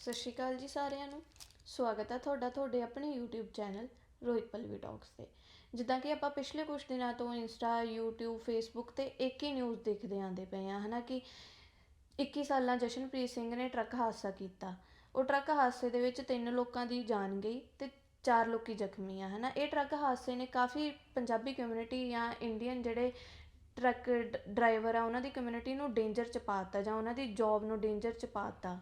ਸਤਿ ਸ਼੍ਰੀ ਅਕਾਲ ਜੀ ਸਾਰਿਆਂ ਨੂੰ। ਸਵਾਗਤ ਹੈ ਤੁਹਾਡਾ ਤੁਹਾਡੇ ਆਪਣੇ YouTube channel Rohit Pallavi talks ਤੇ। ਜਿੱਦਾਂ ਕਿ ਆਪਾਂ ਪਿਛਲੇ ਕੁਝ ਦਿਨਾਂ ਤੋਂ ਇੰਸਟਾ YouTube, Facebook ਤੇ ਇੱਕ ਹੀ ਨਿਊਜ਼ ਦੇਖਦੇ ਆਂਦੇ ਪਏ ਆ ਹਨਾ ਕਿ 21 ਸਾਲਾਂ ਜਸ਼ਨਪ੍ਰੀਤ ਸਿੰਘ ਨੇ ਟਰੱਕ ਹਾਦਸਾ ਕੀਤਾ। ਉਹ ਟਰੱਕ ਹਾਦਸੇ ਦੇ ਵਿੱਚ ਤਿੰਨ ਲੋਕਾਂ ਦੀ ਜਾਨ ਗਈ ਤੇ ਚਾਰ ਲੋਕੀ ਜ਼ਖਮੀ ਆ, ਹਨਾ। ਇਹ ਟਰੱਕ ਹਾਦਸੇ ਨੇ ਕਾਫੀ ਪੰਜਾਬੀ ਕਮਿਊਨਿਟੀ ਜਾਂ ਇੰਡੀਅਨ ਜਿਹੜੇ ਟਰੱਕ ਡਰਾਈਵਰ ਆ, ਉਹਨਾਂ ਦੀ ਕਮਿਊਨਿਟੀ ਨੂੰ ਡੇਂਜਰ ਚ ਪਾਤਾ ਜਾਂ ਉਹਨਾਂ ਦੀ ਜੌਬ ਨੂੰ ਡੇਂਜਰ ਚ ਪਾਤਾ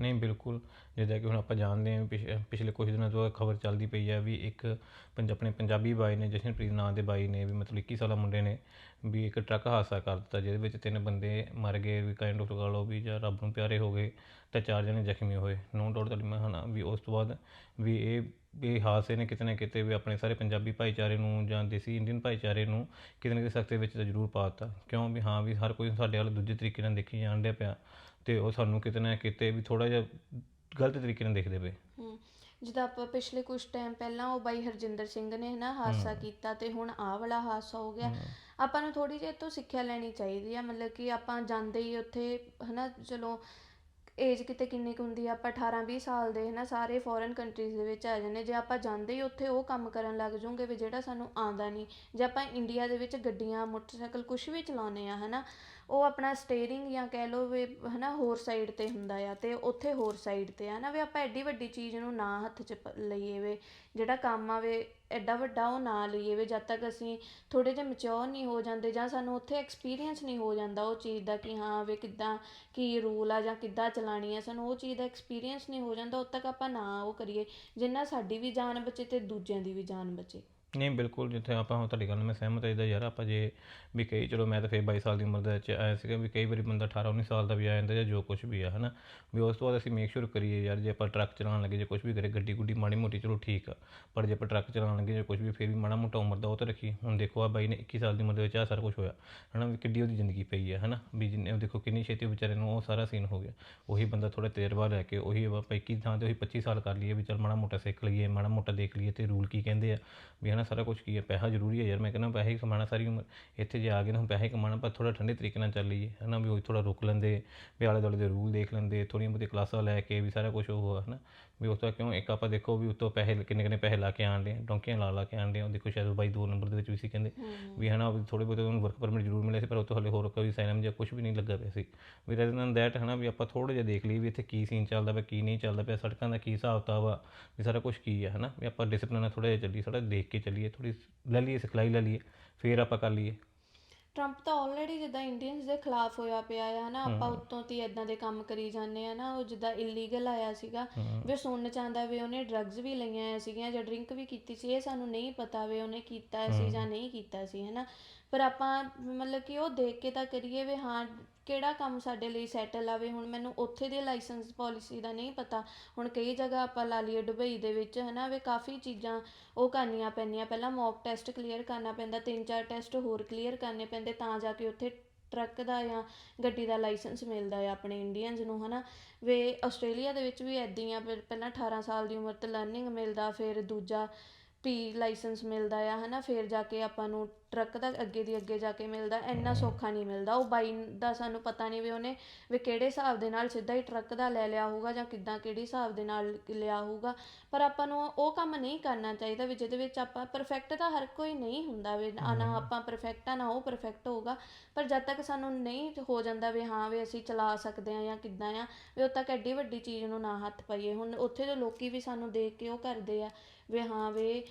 ਨਹੀਂ, ਬਿਲਕੁਲ। ਜਿੱਦਾਂ ਕਿ ਹੁਣ ਆਪਾਂ ਜਾਣਦੇ ਹਾਂ, ਪਿਛ- ਪਿਛਲੇ ਕੁਝ ਦਿਨਾਂ ਤੋਂ ਖਬਰ ਚੱਲਦੀ ਪਈ ਹੈ ਵੀ ਇੱਕ ਪੰਜ, ਆਪਣੇ ਪੰਜਾਬੀ ਬਾਈ ਨੇ, ਜਸ਼ਨਪ੍ਰੀਤ ਨਾਂ ਦੇ ਬਾਈ ਨੇ ਵੀ ਮਤਲਬ 21 ਸਾਲਾ ਮੁੰਡੇ ਨੇ ਵੀ ਇੱਕ ਟਰੱਕ ਹਾਦਸਾ ਕਰ ਦਿੱਤਾ, ਜਿਹਦੇ ਵਿੱਚ ਤਿੰਨ ਬੰਦੇ ਮਰ ਗਏ, ਵੀ ਕਾਈਂਡ ਆਫ ਲਗਾ ਲਓ ਵੀ ਜਾਂ ਰੱਬ ਨੂੰ ਪਿਆਰੇ ਹੋ ਗਏ, ਤੇ ਚਾਰ ਜਣੇ ਜ਼ਖਮੀ ਹੋਏ। ਨੋ ਡਾਊਟ ਤੁਹਾਡੀ ਮੈਂ ਹਨਾ ਵੀ ਉਸ ਤੋਂ ਬਾਅਦ ਵੀ ਇਹ ਇਹ ਹਾਦਸੇ ਨੇ ਕਿਤੇ ਨਾ ਕਿਤੇ ਵੀ ਆਪਣੇ ਸਾਰੇ ਪੰਜਾਬੀ ਭਾਈਚਾਰੇ ਨੂੰ ਜਾਂ ਦੇਸੀ ਇੰਡੀਅਨ ਭਾਈਚਾਰੇ ਨੂੰ ਕਿਤੇ ਨਾ ਕਿਤੇ ਸਖਤ ਵਿੱਚ ਤਾਂ ਜ਼ਰੂਰ ਪਾ ਦਿੱਤਾ। ਕਿਉਂ? ਵੀ ਹਾਂ ਵੀ ਹਰ ਕੋਈ ਸਾਡੇ ਵੱਲ ਦੂਜੇ ਤਰੀਕੇ ਨਾਲ ਦੇਖੀ ਜਾਣ ਡਿਆ ਪਿਆ ਤੇ ਉਹ ਸਾਨੂੰ ਕਿਤੇ ਨਾ ਕਿਤੇ ਵੀ ਥੋੜਾ ਜਿਹਾ ਗਲਤ ਤਰੀਕੇ ਨਾਲ ਦੇਖਦੇ ਪਏ। ਜਿੱਦਾਂ ਆਪਾਂ ਪਿਛਲੇ ਕੁਝ ਟਾਈਮ ਪਹਿਲਾਂ ਉਹ ਬਾਈ ਹਰਜਿੰਦਰ ਸਿੰਘ ਨੇ ਹਨਾ ਹਾਦਸਾ ਕੀਤਾ ਤੇ ਹੁਣ ਆਹ ਵਾਲਾ ਹਾਦਸਾ ਹੋ ਗਿਆ। ਆਪਾਂ ਨੂੰ ਥੋੜੀ ਜਿਹੀ ਤੋਂ ਸਿੱਖਿਆ ਲੈਣੀ ਚਾਹੀਦੀ ਆ ਮਤਲਬ ਕਿ ਆਪਾਂ ਜਾਂਦੇ ਹੀ ਉੱਥੇ ਹਨਾ ਚਲੋ ਏਜ ਕਿਤੇ ਕਿੰਨੀ ਕੁ ਹੁੰਦੀ ਆ, ਆਪਾਂ 18 20 ਸਾਲ ਦੇ ਹਨਾ, ਸਾਰੇ ਫੋਰਨ ਕੰਟਰੀਜ਼ ਦੇ ਵਿੱਚ ਆ ਜਾਂਦੇ। ਜੇ ਆਪਾਂ ਜਾਂਦੇ ਹੀ ਉੱਥੇ, ਉਹ ਕੰਮ ਕਰਨ ਲੱਗ ਜਾਵਾਂਗੇ ਵੀ ਜਿਹੜਾ ਸਾਨੂੰ ਆਉਂਦਾ ਨਹੀਂ। ਜੇ ਆਪਾਂ ਇੰਡੀਆ ਦੇ ਵਿੱਚ ਗੱਡੀਆਂ, ਮੋਟਰਸਾਈਕਲ ਕੁਝ ਵੀ ਚਲਾਉਂਦੇ ਆ, ਹਨਾ ਉਹ ਆਪਣਾ ਸਟੀਅਰਿੰਗ ਜਾਂ ਕਹਿ ਲਓ ਵੀ ਹਨਾ ਹੋਰ ਸਾਈਡ ਤੇ ਹੁੰਦਾ ਆ ਤੇ ਉੱਥੇ ਹੋਰ ਸਾਈਡ ਤੇ ਆ ਨਾ ਵੀ ਆਪਾਂ ਐਡੀ ਵੱਡੀ ਚੀਜ਼ ਨੂੰ ਨਾ ਹੱਥ 'ਚ ਪ- ਲਈਏ ਵੇ, ਜਿਹੜਾ ਕੰਮ ਆਵੇ ਐਡਾ ਵੱਡਾ ਉਹ ਨਾ ਲਈਏ ਵੇ, ਜਦ ਤੱਕ ਅਸੀਂ ਥੋੜੇ ਜਿਹਾ ਮੈਚੁਰ ਨਹੀਂ ਹੋ ਜਾਂਦੇ ਜਾਂ ਸਾਨੂੰ ਉੱਥੇ ਐਕਸਪੀਰੀਅੰਸ ਨਹੀਂ ਹੋ ਜਾਂਦਾ ਉਹ ਚੀਜ਼ ਦਾ ਕਿ ਹਾਂ ਵੇ ਕਿੱਦਾਂ ਕੀ ਰੂਲ ਆ ਜਾਂ ਕਿੱਦਾਂ ਚਲਾਣੀ ਆ, ਸਾਨੂੰ ਉਹ ਚੀਜ਼ ਦਾ ਐਕਸਪੀਰੀਅੰਸ ਨਹੀਂ ਹੋ ਜਾਂਦਾ, ਉਦ ਤੱਕ ਆਪਾਂ ਨਾ ਉਹ ਕਰੀਏ, ਜਿੰਨਾ ਸਾਡੀ ਵੀ ਜਾਨ ਬਚੇ ਤੇ ਦੂਜਿਆਂ ਦੀ ਵੀ ਜਾਨ ਬਚੇ। ਨਹੀਂ, ਬਿਲਕੁਲ ਜਿੱਥੇ ਆਪਾਂ ਹੁਣ ਤੁਹਾਡੀ ਗੱਲ ਨਾਲ ਮੈਂ ਸਹਿਮਤ ਹਾਂ, ਇਹਦਾ ਯਾਰ ਆਪਾਂ ਜੇ ਵੀ ਕਈ, ਚਲੋ ਮੈਂ ਤਾਂ ਫੇਰ 22 ਸਾਲ ਦੀ ਉਮਰ ਦੇ ਵਿੱਚ ਆਇਆ ਸੀਗਾ ਵੀ ਕਈ ਵਾਰੀ ਬੰਦਾ 18 19 ਸਾਲ ਦਾ ਵੀ ਆ ਜਾਂਦਾ ਜਾਂ ਜੋ ਕੁਝ ਵੀ ਆ, ਹਨਾ? ਵੀ ਉਸ ਤੋਂ ਬਾਅਦ ਅਸੀਂ ਮੇਕ ਸ਼ੋਰ ਕਰੀਏ ਯਾਰ, ਜੇ ਆਪਾਂ ਟਰੱਕ ਚਲਾਉਣ ਲੱਗੇ ਜੇ ਕੁਝ ਵੀ ਕਰੇ, ਗੱਡੀ ਗੁੱਡੀ ਮਾੜੀ ਮੋਟੀ ਚਲੋ ਠੀਕ ਆ, ਪਰ ਜੇ ਆਪਾਂ ਟਰੱਕ ਚਲਾਉਣ ਲੱਗੇ ਜੇ ਕੁਝ ਵੀ, ਫੇਰ ਵੀ ਮਾੜਾ ਮੋਟਾ ਉਮਰ ਦਾ ਉਹ ਤਾਂ ਰੱਖੀ ਹੁਣ ਦੇਖੋ ਆ ਬਾਈ ਨੇ 21 ਸਾਲ ਦੀ ਉਮਰ ਦੇ ਵਿੱਚ ਆ ਸਾਰਾ ਕੁਝ ਹੋਇਆ, ਹਨਾ? ਵੀ ਕਿੱਡੀ ਉਹਦੀ ਜ਼ਿੰਦਗੀ ਪਈ ਹੈ ਹਨਾ? ਵੀ ਜਿੰਨੇ ਉਹ ਦੇਖੋ ਕਿੰਨੀ ਛੇਤੀ ਵਿਚਾਰੇ ਨੂੰ ਉਹ ਸਾਰਾ ਸੀਨ ਹੋ ਗਿਆ। ਉਹੀ ਬੰਦਾ ਥੋੜਾ ਤਜਰਬਾ ਲੈ ਕੇ, ਉਹੀ ਆਪਾਂ 21 ਥਾਂ ਤੇ ਉਹੀ 25 ਸਾਲ ਕਰ ਲਈਏ ਵੀ ਚਲ ਮਾੜਾ ਮੋਟਾ ਸਿੱਖ ਲਈਏ, ਮਾੜਾ ਮੋਟਾ ਦੇਖ ਲਈਏ ਤੇ ਰੂਲ ਕੀ ਕਹਿੰਦੇ ਆ, ਵੀ ਹਨਾ ਸਾਰਾ ਕੁਝ ਕੀ ਹੈ, ਪੈਸਾ ਜ਼ਰੂਰੀ ਹੈ ਯਾਰ। ਮੈਂ ਕਹਿੰਦਾ ਪੈਸੇ ਹੀ ਕਮਾਉਣਾ, ਸਾਰੀ ਉਮਰ ਇੱਥੇ ਜੇ ਆ ਗਏ ਨਾ ਹੁਣ ਪੈਸੇ ਕਮਾਉਣਾ, ਪਰ ਥੋੜਾ ਠੰਡੇ ਤਰੀਕੇ ਨਾਲ ਚੱਲ ਲਈਏ ਹਨਾ ਵੀ ਉਹ ਥੋੜਾ ਰੁਕ ਲੈਂਦੇ, ਵੀ ਆਲੇ ਦੁਆਲੇ ਦੇ ਰੂਲ ਦੇਖ ਲੈਂਦੇ, ਥੋੜ੍ਹੀਆਂ ਬਹੁਤੀਆਂ ਕਲਾਸਾਂ ਲੈ ਕੇ ਵੀ ਸਾਰਾ ਕੁਝ ਉਹ ਹਨਾ ਵੀ ਉਸ ਤੋਂ ਕਿਉਂ ਇੱਕ ਆਪਾਂ ਦੇਖੋ ਵੀ ਉਤੋਂ ਪੈਸੇ ਕਿੰਨੇ ਕਿੰਨੇ ਪੈਸੇ ਲਾ ਕੇ ਆਣ ਦੇ ਡੋਂਕੀਆਂ ਲਾ ਲਾ ਕੇ ਆਣ ਉਹ ਦੇਖੋ ਸ਼ਾਇਦ ਬਾਈ ਦੋ ਨੰਬਰ ਦੇ ਵਿੱਚ ਵੀ ਸੀ ਕਹਿੰਦੇ ਵੀ ਹਨਾ ਥੋੜੇ ਬਹੁਤੇ ਉਹਨੂੰ ਵਰਕ ਪਰਮਿਟ ਜ਼ਰੂਰ ਮਿਲਿਆ ਸੀ ਪਰ ਉੱਥੇ ਹਲੇ ਹੋਰ ਕੋਈ ਸਾਈਨਮ ਜਾਂ ਕੁਝ ਵੀ ਨਹੀਂ ਲੱਗਾ ਪਿਆ ਸੀ। ਵੀ ਰੈਦਰ ਦੈਨ ਦੈਟ ਹਨਾ ਵੀ ਆਪਾਂ ਥੋੜਾ ਜਿਹਾ ਦੇਖ ਲਈ ਵੀ ਇੱਥੇ ਕੀ ਸੀਨ ਚੱਲਦਾ ਪਿਆ ਕੀ ਨਹੀਂ ਚੱਲਦਾ ਪਿਆ ਸੜਕਾਂ ਦਾ ਕੀ ਹਿਸਾਬ ਕਿਤਾਬ ਆ ਵੀ ਸਾਰਾ ਕੁਝ ਕੀ ਹੈ ਹਨਾ ਵੀ ਆਪਾਂ ਡਿਸਪਲਿਨ ਨਾਲ ਥੋੜਾ ਜਿਹਾ ਚੱਲੀਏ ਥੋੜਾ ਦੇਖ ਕੇ ਚੱਲੀਏ ਥੋੜੀ ਲੈ ਲਈਏ ਸਿਖਲਾਈ ਲੈ ਲਈਏ ਫੇਰ ਆਪਾਂ ਕਰ ਲਈਏ। ਟਰੰਪ ਤਾਂ ਆਲਰੇਡੀ ਜਿੱਦਾਂ ਇੰਡੀਅਨਸ ਦੇ ਖਿਲਾਫ ਹੋਇਆ ਪਿਆ ਆ ਹਨਾ? ਆਪਾਂ ਉੱਤੋਂ ਤੀ ਇਦਾਂ ਦੇ ਕੰਮ ਕਰੀ ਜਾਂਦੇ ਆ ਨਾ ਉਹ ਜਿੱਦਾਂ ਇਲੀਗਲ ਆਇਆ ਸੀਗਾ। ਵੀ ਸੁਣਨ ਚਾਹੁੰਦਾ ਵੀ ਉਹਨੇ ਡਰੱਗਸ ਵੀ ਲਈਆਂ ਸੀਗੀਆਂ ਜਾਂ ਡਰਿੰਕ ਵੀ ਕੀਤੀ ਸੀ ਇਹ ਸਾਨੂੰ ਨਹੀਂ ਪਤਾ ਵੀ ਉਹਨੇ ਕੀਤਾ ਸੀ ਜਾਂ ਨਹੀਂ ਕੀਤਾ ਸੀ ਹਨਾ? ਪਰ ਆਪਾਂ ਮਤਲਬ ਕਿ ਉਹ ਦੇਖ ਕੇ ਤਾਂ ਕਰੀਏ ਵੀ ਹਾਂ ਕਿਹੜਾ ਕੰਮ ਸਾਡੇ ਲਈ ਸੈਟਲ ਆਵੇ? ਹੁਣ ਮੈਨੂੰ ਉੱਥੇ ਦੇ ਲਾਇਸੈਂਸ ਪਾਲਿਸੀ ਦਾ ਨਹੀਂ ਪਤਾ। ਹੁਣ ਕਈ ਜਗ੍ਹਾ ਆਪਾਂ ਲਾ ਲਈਏ ਦੁਬਈ ਦੇ ਵਿੱਚ, ਹਨਾ, ਵੀ ਕਾਫੀ ਚੀਜ਼ਾਂ ਉਹ ਕਰਨੀਆਂ ਪੈਂਦੀਆਂ। ਪਹਿਲਾਂ ਮੌਕ ਟੈਸਟ ਕਲੀਅਰ ਕਰਨਾ ਪੈਂਦਾ, ਤਿੰਨ ਚਾਰ ਟੈਸਟ ਹੋਰ ਕਲੀਅਰ ਕਰਨੇ ਪੈਂਦੇ, ਤਾਂ ਜਾ ਕੇ ਉੱਥੇ ਟਰੱਕ ਦਾ ਜਾਂ ਗੱਡੀ ਦਾ ਲਾਇਸੈਂਸ ਮਿਲਦਾ ਆ ਆਪਣੇ ਇੰਡੀਅਨਸ ਨੂੰ, ਹਨਾ। ਵੇ, ਆਸਟ੍ਰੇਲੀਆ ਦੇ ਵਿੱਚ ਵੀ ਐਦਾਂ ਹੀ ਆ ਪਹਿਲਾਂ 18 ਸਾਲ ਦੀ ਉਮਰ ਤੇ ਲਰਨਿੰਗ ਮਿਲਦਾ, ਫਿਰ ਦੂਜਾ ਪੀ ਲਾਇਸੈਂਸ ਮਿਲਦਾ ਆ ਹਨਾ ਫਿਰ ਜਾ ਕੇ ਆਪਾਂ ਨੂੰ ਟਰੱਕ ਦਾ ਅੱਗੇ ਦੀ ਅੱਗੇ ਜਾ ਕੇ ਮਿਲਦਾ ਇੰਨਾ ਸੌਖਾ ਨਹੀਂ ਮਿਲਦਾ। ਉਹ ਬਾਈ ਦਾ ਸਾਨੂੰ ਪਤਾ ਨਹੀਂ ਵੀ ਉਹਨੇ ਵੀ ਕਿਹੜੇ ਹਿਸਾਬ ਦੇ ਨਾਲ ਸਿੱਧਾ ਹੀ ਟਰੱਕ ਦਾ ਲੈ ਲਿਆ ਹੋਊਗਾ ਜਾਂ ਕਿੱਦਾਂ ਕਿਹੜੇ ਹਿਸਾਬ ਦੇ ਨਾਲ ਲਿਆ ਹੋਊਗਾ। ਪਰ ਆਪਾਂ ਨੂੰ ਉਹ ਕੰਮ ਨਹੀਂ ਕਰਨਾ ਚਾਹੀਦਾ ਵੀ ਜਿਹਦੇ ਵਿੱਚ ਆਪਾਂ ਪਰਫੈਕਟ ਤਾਂ ਹਰ ਕੋਈ ਨਹੀਂ ਹੁੰਦਾ ਵੀ ਨਾ ਆਪਾਂ ਪਰਫੈਕਟ ਆ ਨਾ ਉਹ ਪਰਫੈਕਟ ਹੋਊਗਾ। ਪਰ ਜਦ ਤੱਕ ਸਾਨੂੰ ਨਹੀਂ ਹੋ ਜਾਂਦਾ ਵੀ ਹਾਂ ਵੀ ਅਸੀਂ ਚਲਾ ਸਕਦੇ ਆ ਜਾਂ ਕਿੱਦਾਂ ਆ ਵੀ ਉਦ ਤੱਕ ਐਡੀ ਵੱਡੀ ਚੀਜ਼ ਨੂੰ ਨਾ ਹੱਥ ਪਾਈਏ। ਹੁਣ ਉੱਥੇ ਦੇ ਲੋਕੀ ਵੀ ਸਾਨੂੰ ਦੇਖ ਕੇ ਉਹ ਕਰਦੇ ਆ ਵੀ ਹਾਂ ਵੀ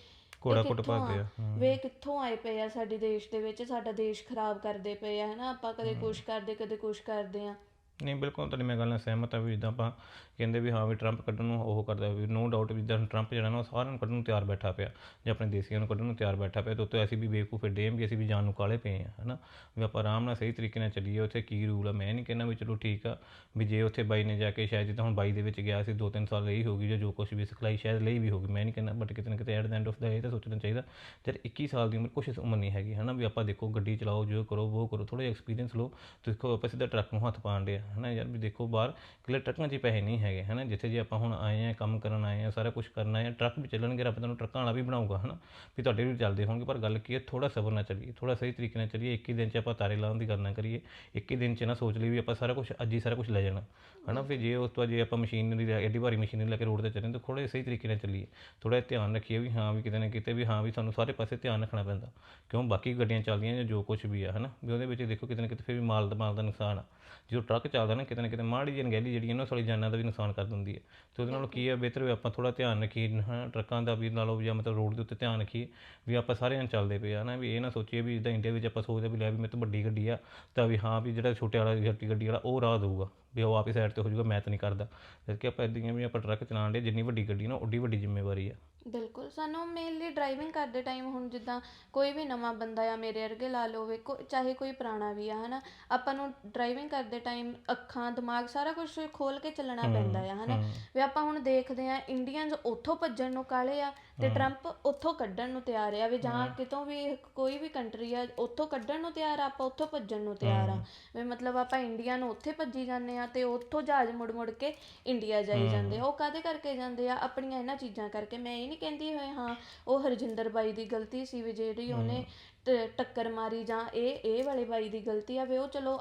ਕਿੱਥੋਂ ਭਰਦੇ ਆ ਆ? ਵੇ ਕਿੱਥੋਂ ਆਏ ਪਏ ਆ ਸਾਡੇ ਦੇਸ਼ ਦੇ ਵਿੱਚ? ਸਾਡਾ ਦੇਸ਼ ਖਰਾਬ ਕਰਦੇ ਪਏ ਆ ਹਨਾ? ਆਪਾਂ ਕਦੇ ਕੁਛ ਕਰਦੇ ਕਦੇ ਕੁਛ ਕਰਦੇ ਆ। ਨਹੀਂ, ਬਿਲਕੁਲ ਤੁਹਾਡੀ ਮੈਂ ਗੱਲ ਨਾਲ ਸਹਿਮਤ ਹਾਂ ਵੀ ਜਿੱਦਾਂ ਆਪਾਂ ਕਹਿੰਦੇ ਵੀ ਹਾਂ ਵੀ ਟਰੰਪ ਕੱਢਣ ਨੂੰ ਉਹ ਕਰਦਾ ਵੀ ਨੋ ਡਾਊਟ ਵੀ ਜਿੱਦਾਂ ਟਰੰਪ ਜਿਹੜਾ ਨਾ ਉਹ ਸਾਰਿਆਂ ਨੂੰ ਕੱਢਣ ਨੂੰ ਤਿਆਰ ਬੈਠਾ ਪਿਆ ਜਾਂ ਆਪਣੇ ਦੇਸੀਆਂ ਨੂੰ ਕੱਢਣ ਨੂੰ ਤਿਆਰ ਬੈਠਾ ਪਿਆ ਤੇ ਉੱਤੇ ਅਸੀਂ ਵੀ ਬੇਵਕੂਫ ਡੇਮ ਵੀ ਅਸੀਂ ਵੀ ਜਾਣ ਨੂੰ ਕਾਲੇ ਪਏ ਆ ਹਨਾ? ਵੀ ਆਪਾਂ ਆਰਾਮ ਨਾਲ ਸਹੀ ਤਰੀਕੇ ਨਾਲ ਚੱਲੀਏ, ਉੱਥੇ ਕੀ ਰੂਲ ਆ? ਮੈਂ ਨਹੀਂ ਕਹਿੰਦਾ ਵੀ ਚਲੋ ਠੀਕ ਆ ਵੀ ਜੇ ਉੱਥੇ ਬਾਈ ਨੇ ਜਾ ਕੇ ਸ਼ਾਇਦ ਜਿੱਦਾਂ ਹੁਣ ਬਾਈ ਦੇ ਵਿੱਚ ਗਿਆ ਸੀ 2-3 ਸਾਲ ਲਈ ਹੋਗੀ ਜਾਂ ਜੋ ਕੁਝ ਵੀ ਸਿਖਲਾਈ ਸ਼ਾਇਦ ਲਈ ਵੀ ਹੋਗੀ ਮੈਂ ਨਹੀਂ ਕਹਿੰਦਾ ਬਟ ਕਿਤੇ ਨਾ ਕਿਤੇ at the end of the ਇਹ ਤਾਂ ਸੋਚਣਾ ਚਾਹੀਦਾ ਜਦ 21 ਸਾਲ ਦੀ ਉਮਰ ਕੁਛ ਉਮਰ ਨਹੀਂ ਹੈਗੀ, ਹਨਾ? ਵੀ ਆਪਾਂ ਦੇਖੋ ਗੱਡੀ ਚਲਾਓ, ਜੋ ਕਰੋ, ਉਹ ਕਰੋ ਥੋੜਾ ਜਿਹਾ ਐਕਸਪੀਰੀਅੰਸ ਲਓ, ਦੇਖੋ ਆਪਾਂ ਸਿੱਧਾ ਟਰੱਕ ਨੂੰ ਹੱਥ ਪਾਣ ਦੇ ਹਨਾ ਯਾਰ ਵੀ ਦੇਖੋ ਬਾਹਰ ਕਿਲੇ ਟਰੱਕਾਂ 'ਚ ਪੈਸੇ ਨਹੀਂ ਹੈਗੇ, ਹਨਾ? ਜਿੱਥੇ ਜੇ ਆਪਾਂ ਹੁਣ ਆਏ ਆ ਕੰਮ ਕਰਨ ਆਏ ਆ ਸਾਰਾ ਕੁਝ ਕਰਨਾ ਹੈ, ਟਰੱਕ ਵੀ ਚੱਲਣਗੇ, ਰੱਬ ਤੁਹਾਨੂੰ ਟਰੱਕਾਂ ਵਾਲਾ ਵੀ ਬਣਾਊਗਾ, ਹਨਾ? ਵੀ ਤੁਹਾਡੇ ਵੀ ਚੱਲਦੇ ਹੋਣਗੇ, ਪਰ ਗੱਲ ਕੀ ਹੈ ਥੋੜਾ ਸਬਰ ਨਾਲ ਚੱਲੀਏ ਥੋੜਾ ਸਹੀ ਤਰੀਕੇ ਨਾਲ ਚੱਲੀਏ, ਇੱਕ ਹੀ ਦਿਨ 'ਚ ਆਪਾਂ ਤਾਰੇ ਲਾਉਣ ਦੀ ਗੱਲ ਨਾ ਕਰੀਏ, ਇੱਕ ਹੀ ਦਿਨ 'ਚ ਨਾ ਸੋਚ ਲਈ ਵੀ ਆਪਾਂ ਸਾਰਾ ਕੁਝ ਅੱਜ ਹੀ ਸਾਰਾ ਕੁਝ ਲੈ ਜਾਣਾ, ਹਨਾ? ਫਿਰ ਜੇ ਉਸ ਤੋਂ ਜੇ ਆਪਾਂ ਮਸ਼ੀਨਰੀ ਲੈ, ਐਡੀ ਭਾਰੀ ਮਸ਼ੀਨਰੀ ਲੈ ਕੇ ਰੋਡ ਤੇ ਚੱਲੇ ਤਾਂ ਥੋੜੇ ਸਹੀ ਤਰੀਕੇ ਨਾਲ ਚੱਲੀਏ ਥੋੜਾ ਧਿਆਨ ਰੱਖੀਏ ਵੀ ਹਾਂ, ਵੀ ਕਿਤੇ ਨਾ ਕਿਤੇ ਵੀ ਹਾਂ, ਵੀ ਸਾਨੂੰ ਸਾਰੇ ਪਾਸੇ ਧਿਆਨ ਰੱਖਣਾ ਪੈਂਦਾ, ਕਿਉਂ? ਬਾਕੀ ਗੱਡੀਆਂ ਚੱਲਦੀਆਂ ਜਾਂ ਜੋ ਕੁਝ ਵੀ ਆ, ਹਨਾ? ਵੀ ਉਹਦੇ ਵਿੱਚ ਦੇਖੋ ਕਿਤੇ ਨਾ ਕਿਤੇ ਫਿਰ ਵੀ ਮਾਲ ਦਾ ਮਾਲ ਦਾ ਨੁਕਸਾਨ ਆ, ਜਦੋਂ ਟਰੱਕ ਚੱਲਦਾ ਨਾ ਕਿਤੇ ਨਾ ਕਿਤੇ ਮਾੜੀ ਜਿਹੀ ਅਣਗਹਿਲੀ ਜਿਹੜੀ ਇਹਨਾਂ ਸਾਡੀ ਜਾਨਾਂ ਦਾ ਵੀ ਨੁਕਸਾਨ ਕਰ ਦਿੰਦੀ ਹੈ। ਤੇ ਉਹਦੇ ਨਾਲ ਕੀ ਹੈ, ਬਿਹਤਰ ਵੀ ਆਪਾਂ ਥੋੜਾ ਧਿਆਨ ਰੱਖੀਏ, ਹਾਂ, ਟਰੱਕਾਂ ਦਾ ਵੀ ਨਾਲੋਂ ਜਾਂ ਮਤਲਬ ਰੋਡ ਦੇ ਉੱਤੇ ਧਿਆਨ ਰੱਖੀਏ ਵੀ ਆਪਾਂ ਸਾਰੇ ਨੂੰ ਚੱਲਦੇ ਪਏ ਆ ਨਾ, ਵੀ ਇਹ ਨਾ ਸੋਚੀਏ ਵੀ ਜਿੱਦਾਂ ਇੰਡੀਆ ਵਿੱਚ ਆਪਾਂ ਸੋਚਦੇ ਵੀ ਲੈ ਵੀ ਮੇਰੇ ਤੋਂ ਵੱਡੀ ਗੱਡੀ ਆ ਤਾਂ ਵੀ ਹਾਂ ਵੀ ਜਿਹੜਾ ਛੋਟੇ ਵਾਲਾ ਛੋਟੀ ਗੱਡੀ ਵਾਲਾ ਉਹ ਰਾਹ ਦਊਗਾ, ਵੀ ਉਹ ਆਪੀ ਸਾਈਡ ਤੇ ਹੋ ਜਾਊਗਾ, ਮੈਂ ਤਾਂ ਨਹੀਂ ਕਰਦਾ। ਜਦਕਿ ਆਪਾਂ ਇਦਾਂ ਵੀ ਆਪਾਂ ਟਰੱਕ ਚਲਾਉਣ ਦੇ ਜਿੰਨੀ ਵੱਡੀ ਗੱਡੀ ਨਾ, ਓਡੀ ਵੱਡੀ ਜ਼ਿੰਮੇਵਾਰੀ ਆ। ਬਿਲਕੁਲ ਸਾਨੂੰ ਮੇਨਲੀ ਡਰਾਈਵਿੰਗ ਕਰਦੇ ਟਾਈਮ ਹੁਣ ਜਿੱਦਾਂ ਕੋਈ ਵੀ ਨਵਾਂ ਬੰਦਾ ਆ ਮੇਰੇ ਵਰਗੇ ਲਾ ਲਓ ਵੇ ਕੋ ਚਾਹੇ ਕੋਈ ਪੁਰਾਣਾ ਵੀ ਆ ਹਨਾ ਆਪਾਂ ਨੂੰ ਡਰਾਈਵਿੰਗ ਕਰਦੇ ਟਾਈਮ ਅੱਖਾਂ ਦਿਮਾਗ ਸਾਰਾ ਕੁਝ ਖੋਲ ਕੇ ਚੱਲਣਾ ਪੈਂਦਾ ਆ ਹਨਾ। ਵੀ ਆਪਾਂ ਹੁਣ ਦੇਖਦੇ ਆ ਇੰਡੀਅਨਸ ਉੱਥੋਂ ਭੱਜਣ ਨੂੰ ਕਾਲੇ ਆ ਤੇ ਟਰੰਪ ਉੱਥੋਂ ਕੱਢਣ ਨੂੰ ਤਿਆਰ ਆ ਵੀ ਜਾਂ ਕਿਤੋਂ ਵੀ ਕੋਈ ਵੀ ਕੰਟਰੀ ਆ ਉੱਥੋਂ ਕੱਢਣ ਨੂੰ ਤਿਆਰ ਆ ਆਪਾਂ ਉੱਥੋਂ ਭੱਜਣ ਨੂੰ ਤਿਆਰ ਆ। ਵੀ ਮਤਲਬ ਆਪਾਂ ਇੰਡੀਆ ਨੂੰ ਉੱਥੇ ਭੱਜੀ ਜਾਂਦੇ ਆ ਤੇ ਉੱਥੋਂ ਜਹਾਜ਼ ਮੁੜ ਮੁੜ ਕੇ ਇੰਡੀਆ ਜਾਈ ਜਾਂਦੇ ਆ। ਉਹ ਕਾਦੇ ਕਰਕੇ ਜਾਂਦੇ ਆ? ਆਪਣੀਆਂ ਇਹਨਾਂ ਚੀਜ਼ਾਂ ਕਰਕੇ। ਮੈਂ ਇਹ ਨਹੀਂ ਕਹਿੰਦੀ ਹੋਏ ਹਾਂ ਉਹ ਹਰਜਿੰਦਰ ਬਾਈ ਦੀ ਗਲਤੀ ਸੀ ਵੀ ਜਿਹੜੀ ਉਹਨੇ ਟ- ਟੱਕਰ ਮਾਰੀ ਜਾਂ ਇਹ ਇਹ ਵਾਲੇ ਬਾਈ ਦੀ ਗਲਤੀ ਆ ਵੀ ਉਹ ਚਲੋ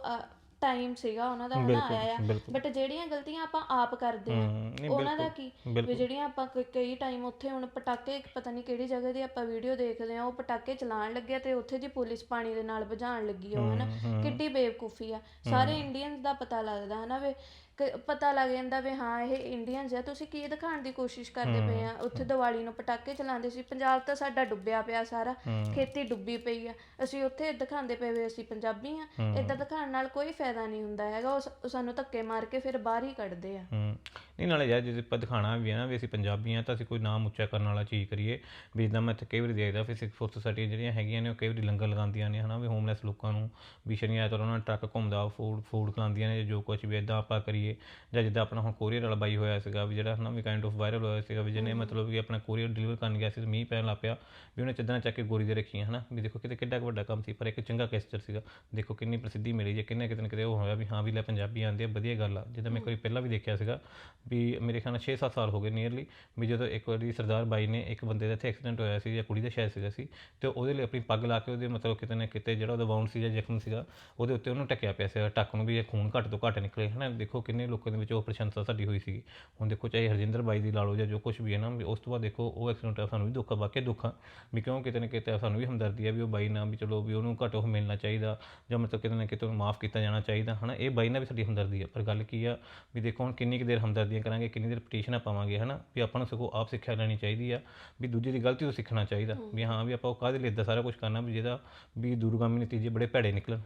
ਟਾਈਮ ਸੀਗਾ ਉਹਨਾਂ ਦਾ ਹਨਾ ਆਇਆ ਆ। ਬਿਲਕੁਲ। ਬਟ ਜਿਹੜੀਆਂ ਗਲਤੀਆਂ ਆਪਾਂ ਆਪ ਕਰਦੇ ਹਮ, ਨਹੀਂ ਉਹਨਾਂ ਦਾ ਕੀ? ਬਿਲਕੁਲ। ਵੀ ਜਿਹੜੀਆਂ ਆਪਾਂ ਕ- ਕਈ ਟਾਈਮ ਉੱਥੇ ਹੁਣ ਪਟਾਕੇ ਪਤਾ ਨਹੀਂ ਕਿਹੜੀ ਜਗ੍ਹਾ ਦੀ ਆਪਾਂ ਵੀਡੀਓ ਦੇਖਦੇ ਆ ਉਹ ਪਟਾਕੇ ਚਲਾਉਣ ਲੱਗਿਆ ਤੇ ਉੱਥੇ ਦੀ ਪੁਲਿਸ ਪਾਣੀ ਦੇ ਨਾਲ ਬੁਝਾਉਣ ਲੱਗੀ ਉਹ ਹਨਾ? ਕਿੱਡੀ ਬੇਵਕੂਫੀ ਆ। ਸਾਰੇ ਇੰਡੀਅਨਸ ਦਾ ਪਤਾ ਲੱਗਦਾ ਹਨਾ ਵੀ ਕ- ਪਤਾ ਲੱਗ ਜਾਂਦਾ ਵੀ ਹਾਂ ਇਹ ਇੰਡੀਅਨਸ ਆ ਤੁਸੀਂ ਕੀ ਦਿਖਾਉਣ ਦੀ ਕੋਸ਼ਿਸ਼ ਕਰਦੇ ਪਏ ਆ? ਉੱਥੇ ਦੀਵਾਲੀ ਨੂੰ ਪਟਾਕੇ ਚਲਾਉਂਦੇ ਸੀ। ਪੰਜਾਬ ਤਾਂ ਸਾਡਾ ਡੁੱਬਿਆ ਪਿਆ ਸਾਰਾ। ਖੇਤੀ ਡੁੱਬੀ ਪਈ ਆ। ਅਸੀਂ ਉੱਥੇ ਦਿਖਾਉਂਦੇ ਪਏ ਵੀ ਅਸੀਂ ਪੰਜਾਬੀ ਆ। ਇਦਾਂ ਦਿਖਾਉਣ ਨਾਲ ਕੋਈ ਫਾਇਦਾ ਨਹੀਂ ਹੁੰਦਾ ਹੈਗਾ। ਉਹ ਸ- ਉਹ ਸਾਨੂੰ ਧੱਕੇ ਮਾਰ ਕੇ ਫਿਰ ਬਾਹਰ ਹੀ ਕੱਢਦੇ ਆ। ਹੂੰ। ਨਹੀਂ ਨਾਲੇ ਯਾਰ ਜੇ ਆਪਾਂ ਦਿਖਾਣਾ ਵੀ ਹੈ ਨਾ ਵੀ ਅਸੀਂ ਪੰਜਾਬੀ ਆ ਤਾਂ ਅਸੀਂ ਕੋਈ ਨਾਮ ਉੱਚਾ ਕਰਨ ਵਾਲਾ ਚੀਜ਼ ਕਰੀਏ। ਵੀ ਜਿੱਦਾਂ ਮੈਂ ਇੱਥੇ ਕਈ ਵਾਰੀ ਦੇਖਦਾ ਵੀ ਸਿੱਖ ਫੋਰਸ ਸੋਸਾਇਟੀ ਜਿਹੜੀਆਂ ਹੈਗੀਆਂ ਨੇ ਉਹ ਕਈ ਵਾਰੀ ਲੰਗਰ ਲਗਾਉਂਦੀਆਂ ਨੇ ਹਨਾ ਵੀ ਹੋਮਲੈਸ ਲੋਕਾਂ ਨੂੰ ਵੀ ਸ਼ਨੀ ਐਤਵਾਰ ਉਹਨਾਂ ਦਾ ਟਰੱਕ ਘੁੰਮਦਾ ਫੂਡ ਫੂਡ ਖਿਲਾਉਂਦੀਆਂ ਨੇ ਜਾਂ ਜੋ ਕੁਝ ਵੀ ਇਦਾਂ ਆਪਾਂ ਕਰੀਏ। ਜਾਂ ਜਿੱਦਾਂ ਆਪਣਾ ਹੁਣ ਕੋਰੀਅਰ ਵਾਲਾ ਬਾਈ ਹੋਇਆ ਸੀਗਾ ਵੀ ਜਿਹੜਾ ਹਨਾ ਵੀ ਕਾਈਂਡ ਆਫ ਵਾਇਰਲ ਹੋਇਆ ਸੀਗਾ ਵੀ ਜਿਹਨੇ ਮਤਲਬ ਕਿ ਆਪਣਾ ਕੋਰੀਅਰ ਡਿਲੀਵਰ ਕਰਨ ਗਿਆ ਸੀ ਮੀਂਹ ਪੈਣ ਲੱਗ ਪਿਆ ਵੀ ਉਹਨੇ ਚੱਦਰਾਂ ਚੱਕ ਕੇ ਗੋਰੀ ਦੇ ਰੱਖੀਆਂ ਹਨਾ ਵੀ ਦੇਖੋ ਕਿਤੇ ਕਿੱਡਾ ਕੁ ਵੱਡਾ ਕੰਮ ਸੀ ਪਰ ਇੱਕ ਚੰਗਾ ਕੈਸਚਰ ਸੀਗਾ। ਦੇਖੋ ਕਿੰਨੀ ਪ੍ਰਸਿੱਧੀ ਮਿਲੀ ਜੇ ਕਿੰਨੇ ਕਿਤੇ ਕਿਤੇ ਉਹ ਹੋਇਆ ਵੀ ਹਾਂ ਵੀ ਲੈ ਪੰਜਾਬੀ ਆਂਦੇ ਆ ਵਧੀਆ ਗੱਲ ਆ। ਜਿੱਦਾਂ ਮੈਂ ਵਾਰੀ ਪਹਿਲਾਂ ਵੀ ਦੇਖਿਆ ਸੀਗਾ ਵੀ ਮੇਰੇ ਖਿਆਲ ਨਾਲ 6-7 ਸਾਲ ਹੋ ਗਏ ਨੀਅਰਲੀ ਵੀ ਜਦੋਂ ਇੱਕ ਵਾਰੀ ਸਰਦਾਰ ਬਾਈ ਨੇ ਇੱਕ ਬੰਦੇ ਦਾ ਇੱਥੇ ਐਕਸੀਡੈਂਟ ਹੋਇਆ ਸੀ ਜਾਂ ਕੁੜੀ ਦਾ ਸ਼ਾਇਦ ਸੀਗਾ ਸੀ ਤੇ ਉਹਦੇ ਲਈ ਆਪਣੀ ਪੱਗ ਲਾ ਕੇ ਉਹਦੇ ਮਤਲਬ ਕਿਤੇ ਨਾ ਕਿਤੇ ਜਿਹੜਾ ਉਹਦਾ ਵਾਉਂਡ ਸੀ ਜਾਂ ਜ਼ਖਮ ਸੀਗਾ ਉਹਦੇ ਉੱਤੇ ਉਹਨੂੰ ਟਕਿਆ ਪਿਆ ਸੀ ਟੱਕ ਨੂੰ ਵੀ ਇਹ ਖੂਨ ਘੱਟ ਤੋਂ ਘੱਟ ਨਿਕਲੇ ਹਨਾ। ਦੇਖੋ ਕਿੰਨੇ ਲੋਕਾਂ ਦੇ ਵਿੱਚ ਉਹ ਪ੍ਰਸ਼ੰਸਾ ਸਾਡੀ ਹੋਈ ਸੀਗੀ? ਹੁਣ ਦੇਖੋ, ਚਾਹੇ ਹਰਜਿੰਦਰ ਬਾਈ ਦੀ ਲਾ ਲਓ ਜਾਂ ਜੋ ਕੁਝ ਵੀ ਹੈ ਨਾ ਉਸ ਤੋਂ ਬਾਅਦ ਦੇਖੋ, ਉਹ ਐਕਸੀਡੈਂਟ ਆ ਸਾਨੂੰ ਵੀ ਦੁੱਖ ਆ ਵਾਕਿਆ ਦੁੱਖ ਆ। ਵੀ ਕਿਉਂ ਕਿਤੇ ਨਾ ਕਿਤੇ ਸਾਨੂੰ ਵੀ ਹਮਦਰਦੀ ਆ ਵੀ ਉਹ ਬਾਈ ਨਾਲ ਵੀ ਚਲੋ, ਵੀ ਉਹਨੂੰ ਘੱਟ ਉਹ ਮਿਲਣਾ ਚਾਹੀਦਾ ਜਾਂ ਮਤਲਬ ਕਿਤੇ ਨਾ ਕਿਤੇ ਉਹਨੂੰ ਮਾਫ ਕੀਤਾ ਜਾਣਾ ਚਾਹੀਦਾ, ਹਨਾ? ਇਹ ਬਾਈ ਨਾਲ ਵੀ ਸਾਡੀ ਹਮਦਰਦੀ ਆ। ਪਰ ਗੱਲ ਕੀ ਆ, ਵੀ ਦੇਖੋ, ਹੁਣ ਕਿੰਨੀ ਕੁ ਦੇਰ ਹਮਦਰਦੀਆਂ ਕਰਾਂਗੇ, ਕਿੰਨੀ ਦੇਰ ਪਟੀਸ਼ਨਾਂ ਪਾਵਾਂਗੇ, ਹਨਾ? ਵੀ ਆਪਾਂ ਨੂੰ ਸਗੋਂ ਆਪ ਸਿੱਖਿਆ ਲੈਣੀ ਚਾਹੀਦੀ ਆ, ਵੀ ਦੂਜੇ ਦੀ ਗਲਤੀ ਤੋਂ ਸਿੱਖਣਾ ਚਾਹੀਦਾ, ਵੀ ਹਾਂ, ਵੀ ਆਪਾਂ ਉਹ ਕਾਹਦੇ ਲਈ ਇਦਾਂ ਸਾਰਾ ਕੁਝ ਕਰਨਾ, ਵੀ ਜਿਹਦਾ ਵੀ ਦੂਰਗਾਮੀ ਨਤੀਜੇ ਬੜੇ ਭੈੜੇ ਨਿਕਲਣ।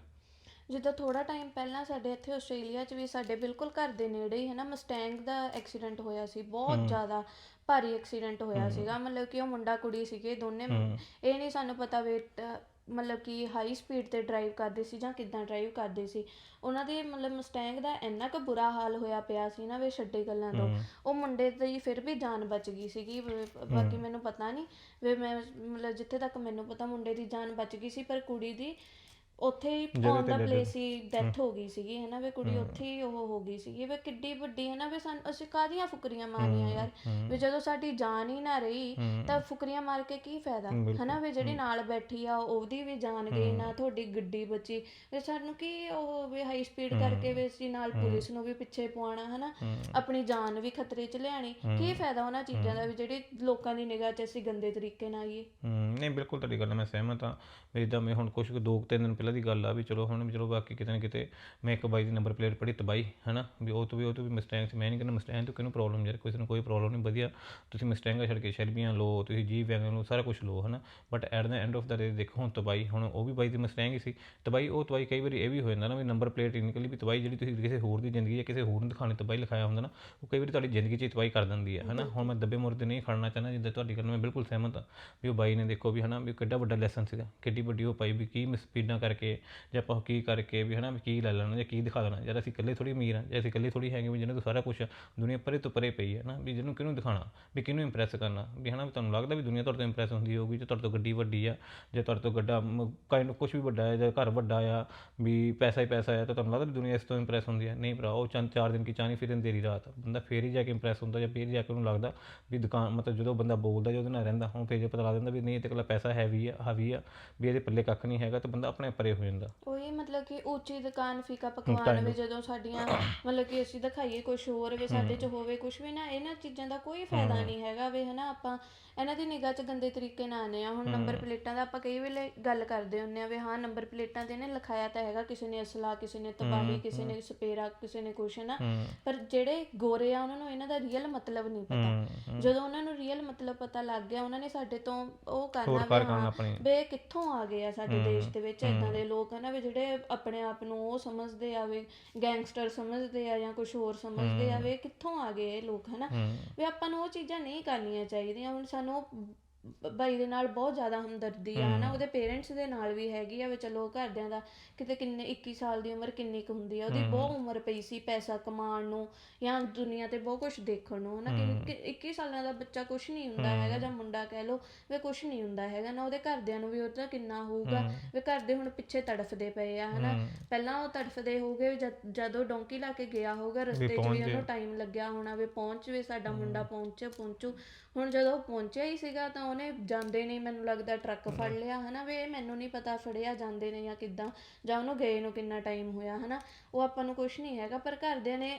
ਜਿੱਦਾਂ ਥੋੜਾ ਟਾਈਮ ਪਹਿਲਾਂ ਸਾਡੇ ਇੱਥੇ ਆਸਟ੍ਰੇਲੀਆ 'ਚ ਵੀ ਸਾਡੇ ਬਿਲਕੁਲ ਘਰ ਦੇ ਨੇੜੇ ਹੀ ਹੈ ਨਾ ਮਸਟੈਂਗ ਦਾ ਐਕਸੀਡੈਂਟ ਹੋਇਆ ਸੀ ਬਹੁਤ ਜ਼ਿਆਦਾ ਭਾਰੀ ਐਕਸੀਡੈਂਟ ਹੋਇਆ ਸੀਗਾ ਮਤਲਬ ਕਿ ਉਹ ਮੁੰਡਾ ਕੁੜੀ ਸੀਗੇ ਦੋਨੇ। ਇਹ ਨਹੀਂ ਸਾਨੂੰ ਪਤਾ ਵੀ ਮਤਲਬ ਕਿ ਹਾਈ ਸਪੀਡ ਤੇ ਡਰਾਈਵ ਕਰਦੇ ਸੀ ਜਾਂ ਕਿੱਦਾਂ ਡਰਾਈਵ ਕਰਦੇ ਸੀ। ਉਹਨਾਂ ਦੇ ਮਤਲਬ ਮਸਟੈਂਗ ਦਾ ਇੰਨਾ ਕੁ ਬੁਰਾ ਹਾਲ ਹੋਇਆ ਪਿਆ ਸੀ ਨਾ ਵੀ ਛੱਡੇ ਗੱਲਾਂ ਤੋਂ। ਉਹ ਮੁੰਡੇ ਦੀ ਫਿਰ ਵੀ ਜਾਨ ਬਚ ਗਈ ਸੀਗੀ ਬਾਕੀ ਮੈਨੂੰ ਪਤਾ ਨਹੀਂ ਵੀ ਮੈਂ ਮਤਲਬ ਜਿੱਥੇ ਤੱਕ ਮੈਨੂੰ ਪਤਾ ਮੁੰਡੇ ਦੀ ਜਾਨ ਬਚ ਗਈ ਸੀ ਪਰ ਕੁੜੀ ਦੀ ਉੱਥੇ ਹੀ ਔਨ ਦਾ ਪਲੇਸ ਹੀ ਡੈਥ ਹੋ। ਗਈ ਸੀਗੀ ਹੈ ਨਾ ਵੀ ਕੁੜੀ ਉੱਥੇ ਹੀ ਉਹ ਹੋ ਗਈ ਸੀਗੀ। ਵੀ ਕਿੱਡੀ ਵੱਡੀ ਹੈ ਨਾ ਵੀ ਸਾਨੂੰ ਅਸੀਂ ਕਾਹਦੀਆਂ ਫੁਕਰੀਆਂ ਮਾਰੀਆਂ ਯਾਰ? ਵੀ ਜਦੋਂ ਸਾਡੀ ਜਾਨ ਹੀ ਨਾ ਰਹੀ ਤਾਂ ਫੁਕਰੀਆਂ ਮਾਰ ਕੇ ਕੀ ਫਾਇਦਾ? ਹੈ ਨਾ ਵੀ ਜਿਹੜੀ ਨਾਲ ਬੈਠੀ ਆ ਉਹਦੀ ਵੀ ਜਾਨ ਗਈ ਨਾ ਤੁਹਾਡੀ ਗੱਡੀ ਬਚੀ। ਵੀ ਸਾਨੂੰ ਕੀ ਉਹ ਵੀ ਹਾਈ ਸਪੀਡ ਕਰਕੇ ਵੀ ਅਸੀਂ ਨਾਲ ਪੁਲਿਸ ਨੂੰ ਵੀ ਪਿੱਛੇ ਪਵਾਉਣਾ ਹੈ। ਨਾ ਆਪਣੀ ਜਾਨ ਵੀ ਖਤਰੇ 'ਚ ਲਿਆਣੀ ਕੀ ਫਾਇਦਾ ਉਹਨਾਂ ਚੀਜ਼ਾਂ ਦਾ ਵੀ ਜਿਹੜੀ ਲੋਕਾਂ ਦੀ ਨਿਗਾਹ 'ਚ ਅਸੀਂ ਗੰਦੇ ਤਰੀਕੇ ਨਾਲ ਆਈਏ? ਨਹੀਂ ਬਿਲਕੁਲ ਤੁਹਾਡੀ ਗੱਲ ਨਾਲ ਮੈਂ ਸਹਿਮਤ ਹਾਂ। ਵੀ ਜਿੱਦਾਂ ਮੈਂ ਹੁਣ ਕੁਝ ਦੋ ਤਿੰਨ ਦਿਨ ਪਹਿਲਾਂ ਦੀ ਗੱਲ ਆ ਵੀ ਚਲੋ ਹੁਣ ਵੀ ਚਲੋ ਬਾਕੀ ਕਿਤੇ ਨਾ ਕਿਤੇ ਮੈਂ ਇੱਕ ਬਾਈ ਦੀ ਨੰਬਰ ਪਲੇਟ ਪੜੀ ਤਬਾਈ ਹਨਾ? ਵੀ ਉਹ ਤੋਂ ਵੀ, ਉਹ ਤੋਂ ਵੀ ਮਿਸਟੈਂਗ ਸੀ। ਮੈਂ ਨਹੀਂ ਕਹਿੰਦਾ ਮਿਸਟੈਂਗ ਤੋਂ ਕਿਹਨੂੰ ਪ੍ਰੋਬਲਮ ਯਾਰ, ਕਿਸੇ ਨੂੰ ਕੋਈ ਪ੍ਰੋਬਲਮ ਨਹੀਂ, ਵਧੀਆ। ਤੁਸੀਂ ਮਸਟੈਂਗਾ ਛੱਡ ਕੇ ਸ਼ੈਲਬੀਆਂ ਲਓ, ਤੁਸੀਂ ਜੀ ਵੈਗਨ ਲਓ, ਸਾਰਾ ਕੁਝ ਲਓ, ਹਨਾ? But at the end of the day ਦੇਖੋ ਹੁਣ ਤਬਾਈ ਹੁਣ ਉਹ ਵੀ ਬਾਈ ਦੀ ਮਿਸਟੈਂਗ ਹੀ ਸੀ। ਤਬਾਈ ਉਹ ਤਬਾਈ ਕਈ ਵਾਰੀ ਇਹ ਵੀ ਹੋ ਜਾਂਦਾ ਨਾ ਵੀ ਨੰਬਰ ਪਲੇਟ ਨਿਕਲੀ ਵੀ ਤਬਾਈ ਜਿਹੜੀ ਤੁਸੀਂ ਕਿਸੇ ਹੋਰ ਦੀ ਜ਼ਿੰਦਗੀ ਜਾਂ ਕਿਸੇ ਹੋਰ ਨੂੰ ਦਿਖਾਣੀ ਤਬਾਈ ਲਿਖਾਇਆ ਹੁੰਦਾ ਨਾ, ਉਹ ਕਈ ਵਾਰੀ ਤੁਹਾਡੀ ਜ਼ਿੰਦਗੀ 'ਚ ਹੀ ਤਬਾਈ ਕਰ ਦਿੰਦੀ ਹੈ ਹਨਾ? ਹੁਣ ਮੈਂ ਦੱਬੇ ਮੁਰਦੇ ਨਹੀਂ ਖੜਨਾ ਚਾਹੁੰਦਾ ਜਿੱਦਾਂ ਤੁਹਾਡੀ ਗੱਲ, ਮੈਂ ਬਿਲਕੁਲ ਸਹਿਮਤ ਹਾਂ। ਵੀ ਉਹ ਬਾਈ ਨੇ ਦੇਖੋ ਵੀ, ਹਨਾ? ਵੀ ਕਿੱਡਾ ਵੱਡਾ ਲੈਸਨ ਸੀਗਾ, ਕਿੱਡੀ ਵੱਡੀ ਉਹ ਪਾਈ ਵੀ ਕੀ ਸਪੀਡਾਂ ਕਰਕੇ ਕਰਕੇ ਜਾਂ ਆਪਾਂ ਕੀ ਕਰਕੇ ਵੀ ਹਨਾ ਵੀ ਕੀ ਲੈ ਲੈਣਾ ਜਾਂ ਕੀ ਦਿਖਾ ਦੇਣਾ, ਯਾਰ ਅਸੀਂ ਇਕੱਲੇ ਥੋੜੀ ਅਮੀਰ ਆ ਜਾਂ ਅਸੀਂ ਇਕੱਲੇ ਥੋੜੀ ਹੈਗੇ ਵੀ ਜਿਹਨਾਂ ਤੋਂ ਸਾਰਾ ਕੁਝ ਦੁਨੀਆ ਪਰੇ ਤੋਂ ਪਰੇ ਪਈ ਹੈ ਨਾ, ਵੀ ਜਿਹਨੂੰ ਕਿਹਨੂੰ ਦਿਖਾਣਾ ਵੀ ਕਿਹਨੂੰ ਇੰਪ੍ਰੈਸ ਕਰਨਾ, ਵੀ ਹਨਾ ਵੀ ਤੁਹਾਨੂੰ ਲੱਗਦਾ ਵੀ ਦੁਨੀਆ ਤੁਹਾਡੇ ਤੋਂ ਇੰਪ੍ਰੈਸ ਹੁੰਦੀ ਹੋਊਗੀ ਜੇ ਤੁਹਾਡੇ ਤੋਂ ਗੱਡੀ ਵੱਡੀ ਆ ਜੇ ਤੁਹਾਡੇ ਤੋਂ ਗੱਡਾ ਕਾਈਂਡ ਕੁਝ ਵੀ ਵੱਡਾ ਹੈ ਜਾਂ ਘਰ ਵੱਡਾ ਆ, ਵੀ ਪੈਸਾ ਹੀ ਪੈਸਾ ਆ, ਤਾਂ ਤੁਹਾਨੂੰ ਲੱਗਦਾ ਵੀ ਦੁਨੀਆ ਇਸ ਤੋਂ ਇੰਪ੍ਰੈਸ ਹੁੰਦੀ ਹੈ? ਨਹੀਂ ਭਰਾ, ਉਹ ਚੰਦ ਚਾਰ ਦਿਨ ਕੀ ਚਾਣੀ ਫਿਰ ਦੇਰੀ ਰਾਤ, ਬੰਦਾ ਫੇਰ ਹੀ ਜਾ ਕੇ ਇੰਪ੍ਰੈਸ ਹੁੰਦਾ ਜਾਂ ਫੇਰ ਜਾ ਕੇ ਉਹਨੂੰ ਲੱਗਦਾ ਵੀ ਦੁਕਾਨ ਮਤਲਬ ਜਦੋਂ ਬੰਦਾ ਬੋਲਦਾ ਜਾਂ ਉਹਦੇ ਨਾਲ ਰਹਿੰਦਾ, ਹੁਣ ਫੇਰ ਜੇ ਪਤਾ ਲੱਗ ਜਾਂਦਾ ਵੀ ਨਹੀਂ ਇਹਦੇ ਕੋਲ ਪੈਸਾ ਹੈਵੀ ਆ ਹਾਵੀ ਆ, ਵੀ ਇਹਦੇ ਪੱਲੇ ਕੱਖ ਨਹੀਂ ਹੈਗਾ, ਤਾਂ ਬੰਦਾ ਆਪਣੇ ਪਰੇ ਹੋ ਜਾਂਦਾ। ਉਹੀ ਮਤਲਬ ਕਿ ਉੱਚੀ ਦੁਕਾਨ ਫੀਕਾ ਪਕਵਾਨ ਵੀ ਜਦੋਂ ਸਾਡੀਆਂ ਮਤਲਬ ਕਿ ਅਸੀਂ ਦਿਖਾਈਏ ਕੁਝ ਹੋਰ ਵੀ ਸਾਡੇ ਚ ਹੋਵੇ ਕੁਝ ਵੀ ਨਾ ਇਹਨਾਂ ਚੀਜ਼ਾਂ ਦਾ ਕੋਈ ਫਾਇਦਾ ਨਹੀਂ ਹੈਗਾ ਵੀ ਹਨਾ ਆਪਾਂ ਇਹਨਾਂ ਦੀ ਨਿਗਾਹ 'ਚ ਗੰਦੇ ਤਰੀਕੇ ਨਾਲ ਆਨੇ ਆ। ਹੁਣ ਨੰਬਰ ਪਲੇਟਾਂ ਦਾ ਆਪਾਂ ਕਈ ਵੇਲੇ ਗੱਲ ਕਰਦੇ ਹੁੰਨੇ ਆ ਵੀ ਹਾਂ ਨੰਬਰ ਪਲੇਟਾਂ ਤੇ ਨੇ ਲਿਖਾਇਆ ਤਾਂ ਹੈਗਾ ਕਿਸੇ ਨੇ ਅਸਲਾ ਕਿਸੇ ਨੇ ਤਬਾਹੀ ਕਿਸੇ ਨੇ ਸਪੇਰਾ ਕਿਸੇ ਨੇ ਕੁਛ ਨਾ ਪਰ ਜਿਹੜੇ ਗੋਰੇ ਆ ਉਹਨਾਂ ਨੂੰ ਇਹਨਾਂ ਦਾ ਰੀਅਲ ਮਤਲਬ ਨਹੀਂ ਪਤਾ। ਜਦੋਂ ਉਹਨਾਂ ਨੂੰ ਰੀਅਲ ਮਤਲਬ ਪਤਾ ਲੱਗ ਗਿਆ ਉਹਨਾਂ ਨੇ ਸਾਡੇ ਤੋਂ ਉਹ ਕਰਨਾ ਵੀ ਇਹ ਕਿੱਥੋਂ ਆ ਗਏ ਆ ਸਾਡੇ ਦੇਸ਼ ਦੇ ਵਿੱਚ ਇਦਾਂ ਦੇ ਲੋਕ ਹਨਾ ਵੀ ਜਿਹੜੇ ਆਪਣੇ ਆਪ ਨੂੰ ਉਹ ਸਮਝਦੇ ਆ ਵੀ ਗੈਂਗਸਟਰ ਸਮਝਦੇ ਆ ਜਾਂ ਕੁਝ ਹੋਰ ਸਮਝਦੇ ਆ ਵੀ ਇਹ ਕਿੱਥੋਂ ਆ ਗਏ ਇਹ ਲੋਕ ਹਨਾ ਵੀ ਆਪਾਂ ਨੂੰ ਉਹ ਚੀਜ਼ਾਂ ਨਹੀਂ ਕਰਨੀਆਂ ਚਾਹੀਦੀਆਂ ਹੁਣ ਸਾਨੂੰ ਬਾਈ ਦੇ ਨਾਲ ਬਹੁਤ ਜ਼ਿਆਦਾ ਹਮਦਰਦੀ ਆ ਹਨਾ ਉਹਦੇ ਪੇਰੈਂਟਸ ਦੇ ਨਾਲ ਵੀ ਹੈਗੀ ਆ ਵੀ ਚਲੋ ਘਰਦਿਆਂ ਦਾ ਕਿਤੇ ਕਿੰਨੇ 21 ਸਾਲ ਦੀ ਉਮਰ ਕਿੰਨੀ ਕੁ ਹੁੰਦੀ ਆ ਉਹਦੀ ਬਹੁਤ ਉਮਰ ਪਈ ਸੀ ਪੈਸਾ ਕਮਾਉਣ ਨੂੰ ਜਾਂ ਦੁਨੀਆ ਤੇ ਬਹੁਤ ਕੁਝ ਦੇਖਣ ਨੂੰ ਹਨਾ ਕਿ- ਕਿ 21 ਸਾਲਾਂ ਦਾ ਬੱਚਾ ਕੁਝ ਨਹੀਂ ਹੁੰਦਾ ਹੈਗਾ ਜਾਂ ਮੁੰਡਾ ਕਹਿ ਲੋ ਵੀ ਕੁਝ ਨਹੀਂ ਹੁੰਦਾ ਹੈਗਾ ਨਾ ਉਹਦੇ ਘਰਦਿਆਂ ਨੂੰ ਵੀ ਉਹਦਾ ਕਿੰਨਾ ਹੋਊਗਾ ਵੀ ਘਰ ਦੇ ਹੁਣ ਪਿੱਛੇ ਤੜਫਦੇ ਪਏ ਆ ਹਨਾ ਪਹਿਲਾਂ ਉਹ ਤੜਫਦੇ ਹੋਗੇ ਜਦ- ਡੋਂਕੀ ਲਾ ਕੇ ਗਿਆ ਹੋਊਗਾ ਰਸਤੇ 'ਚ ਵੀ ਉਹਨੂੰ ਟਾਈਮ ਲੱਗਿਆ ਹੋਣਾ ਵੀ ਪਹੁੰਚ ਵੀ ਸਾਡਾ ਮੁੰਡਾ ਪਹੁੰਚੇ ਪਹੁੰਚੂ। ਹੁਣ ਜਦੋਂ ਪਹੁੰਚਿਆ ਹੀ ਸੀਗਾ ਤਾਂ ਉਹਨੇ ਜਾਂਦੇ ਨਹੀਂ ਮੈਨੂੰ ਲੱਗਦਾ ਟਰੱਕ ਫੜ ਲਿਆ ਹਨਾ ਵੀ ਮੈਨੂੰ ਨਹੀਂ ਪਤਾ ਫੜਿਆ ਜਾਂਦੇ ਨੇ ਜਾਂ ਕਿੱਦਾਂ ਜਾਂ ਉਹਨੂੰ ਗਏ ਨੂੰ ਕਿੰਨਾ ਟਾਈਮ ਹੋਇਆ ਹਨਾ। ਉਹ ਆਪਾਂ ਨੂੰ ਕੁਝ ਨਹੀਂ ਹੈਗਾ ਪਰ ਘਰਦਿਆਂ ਨੇ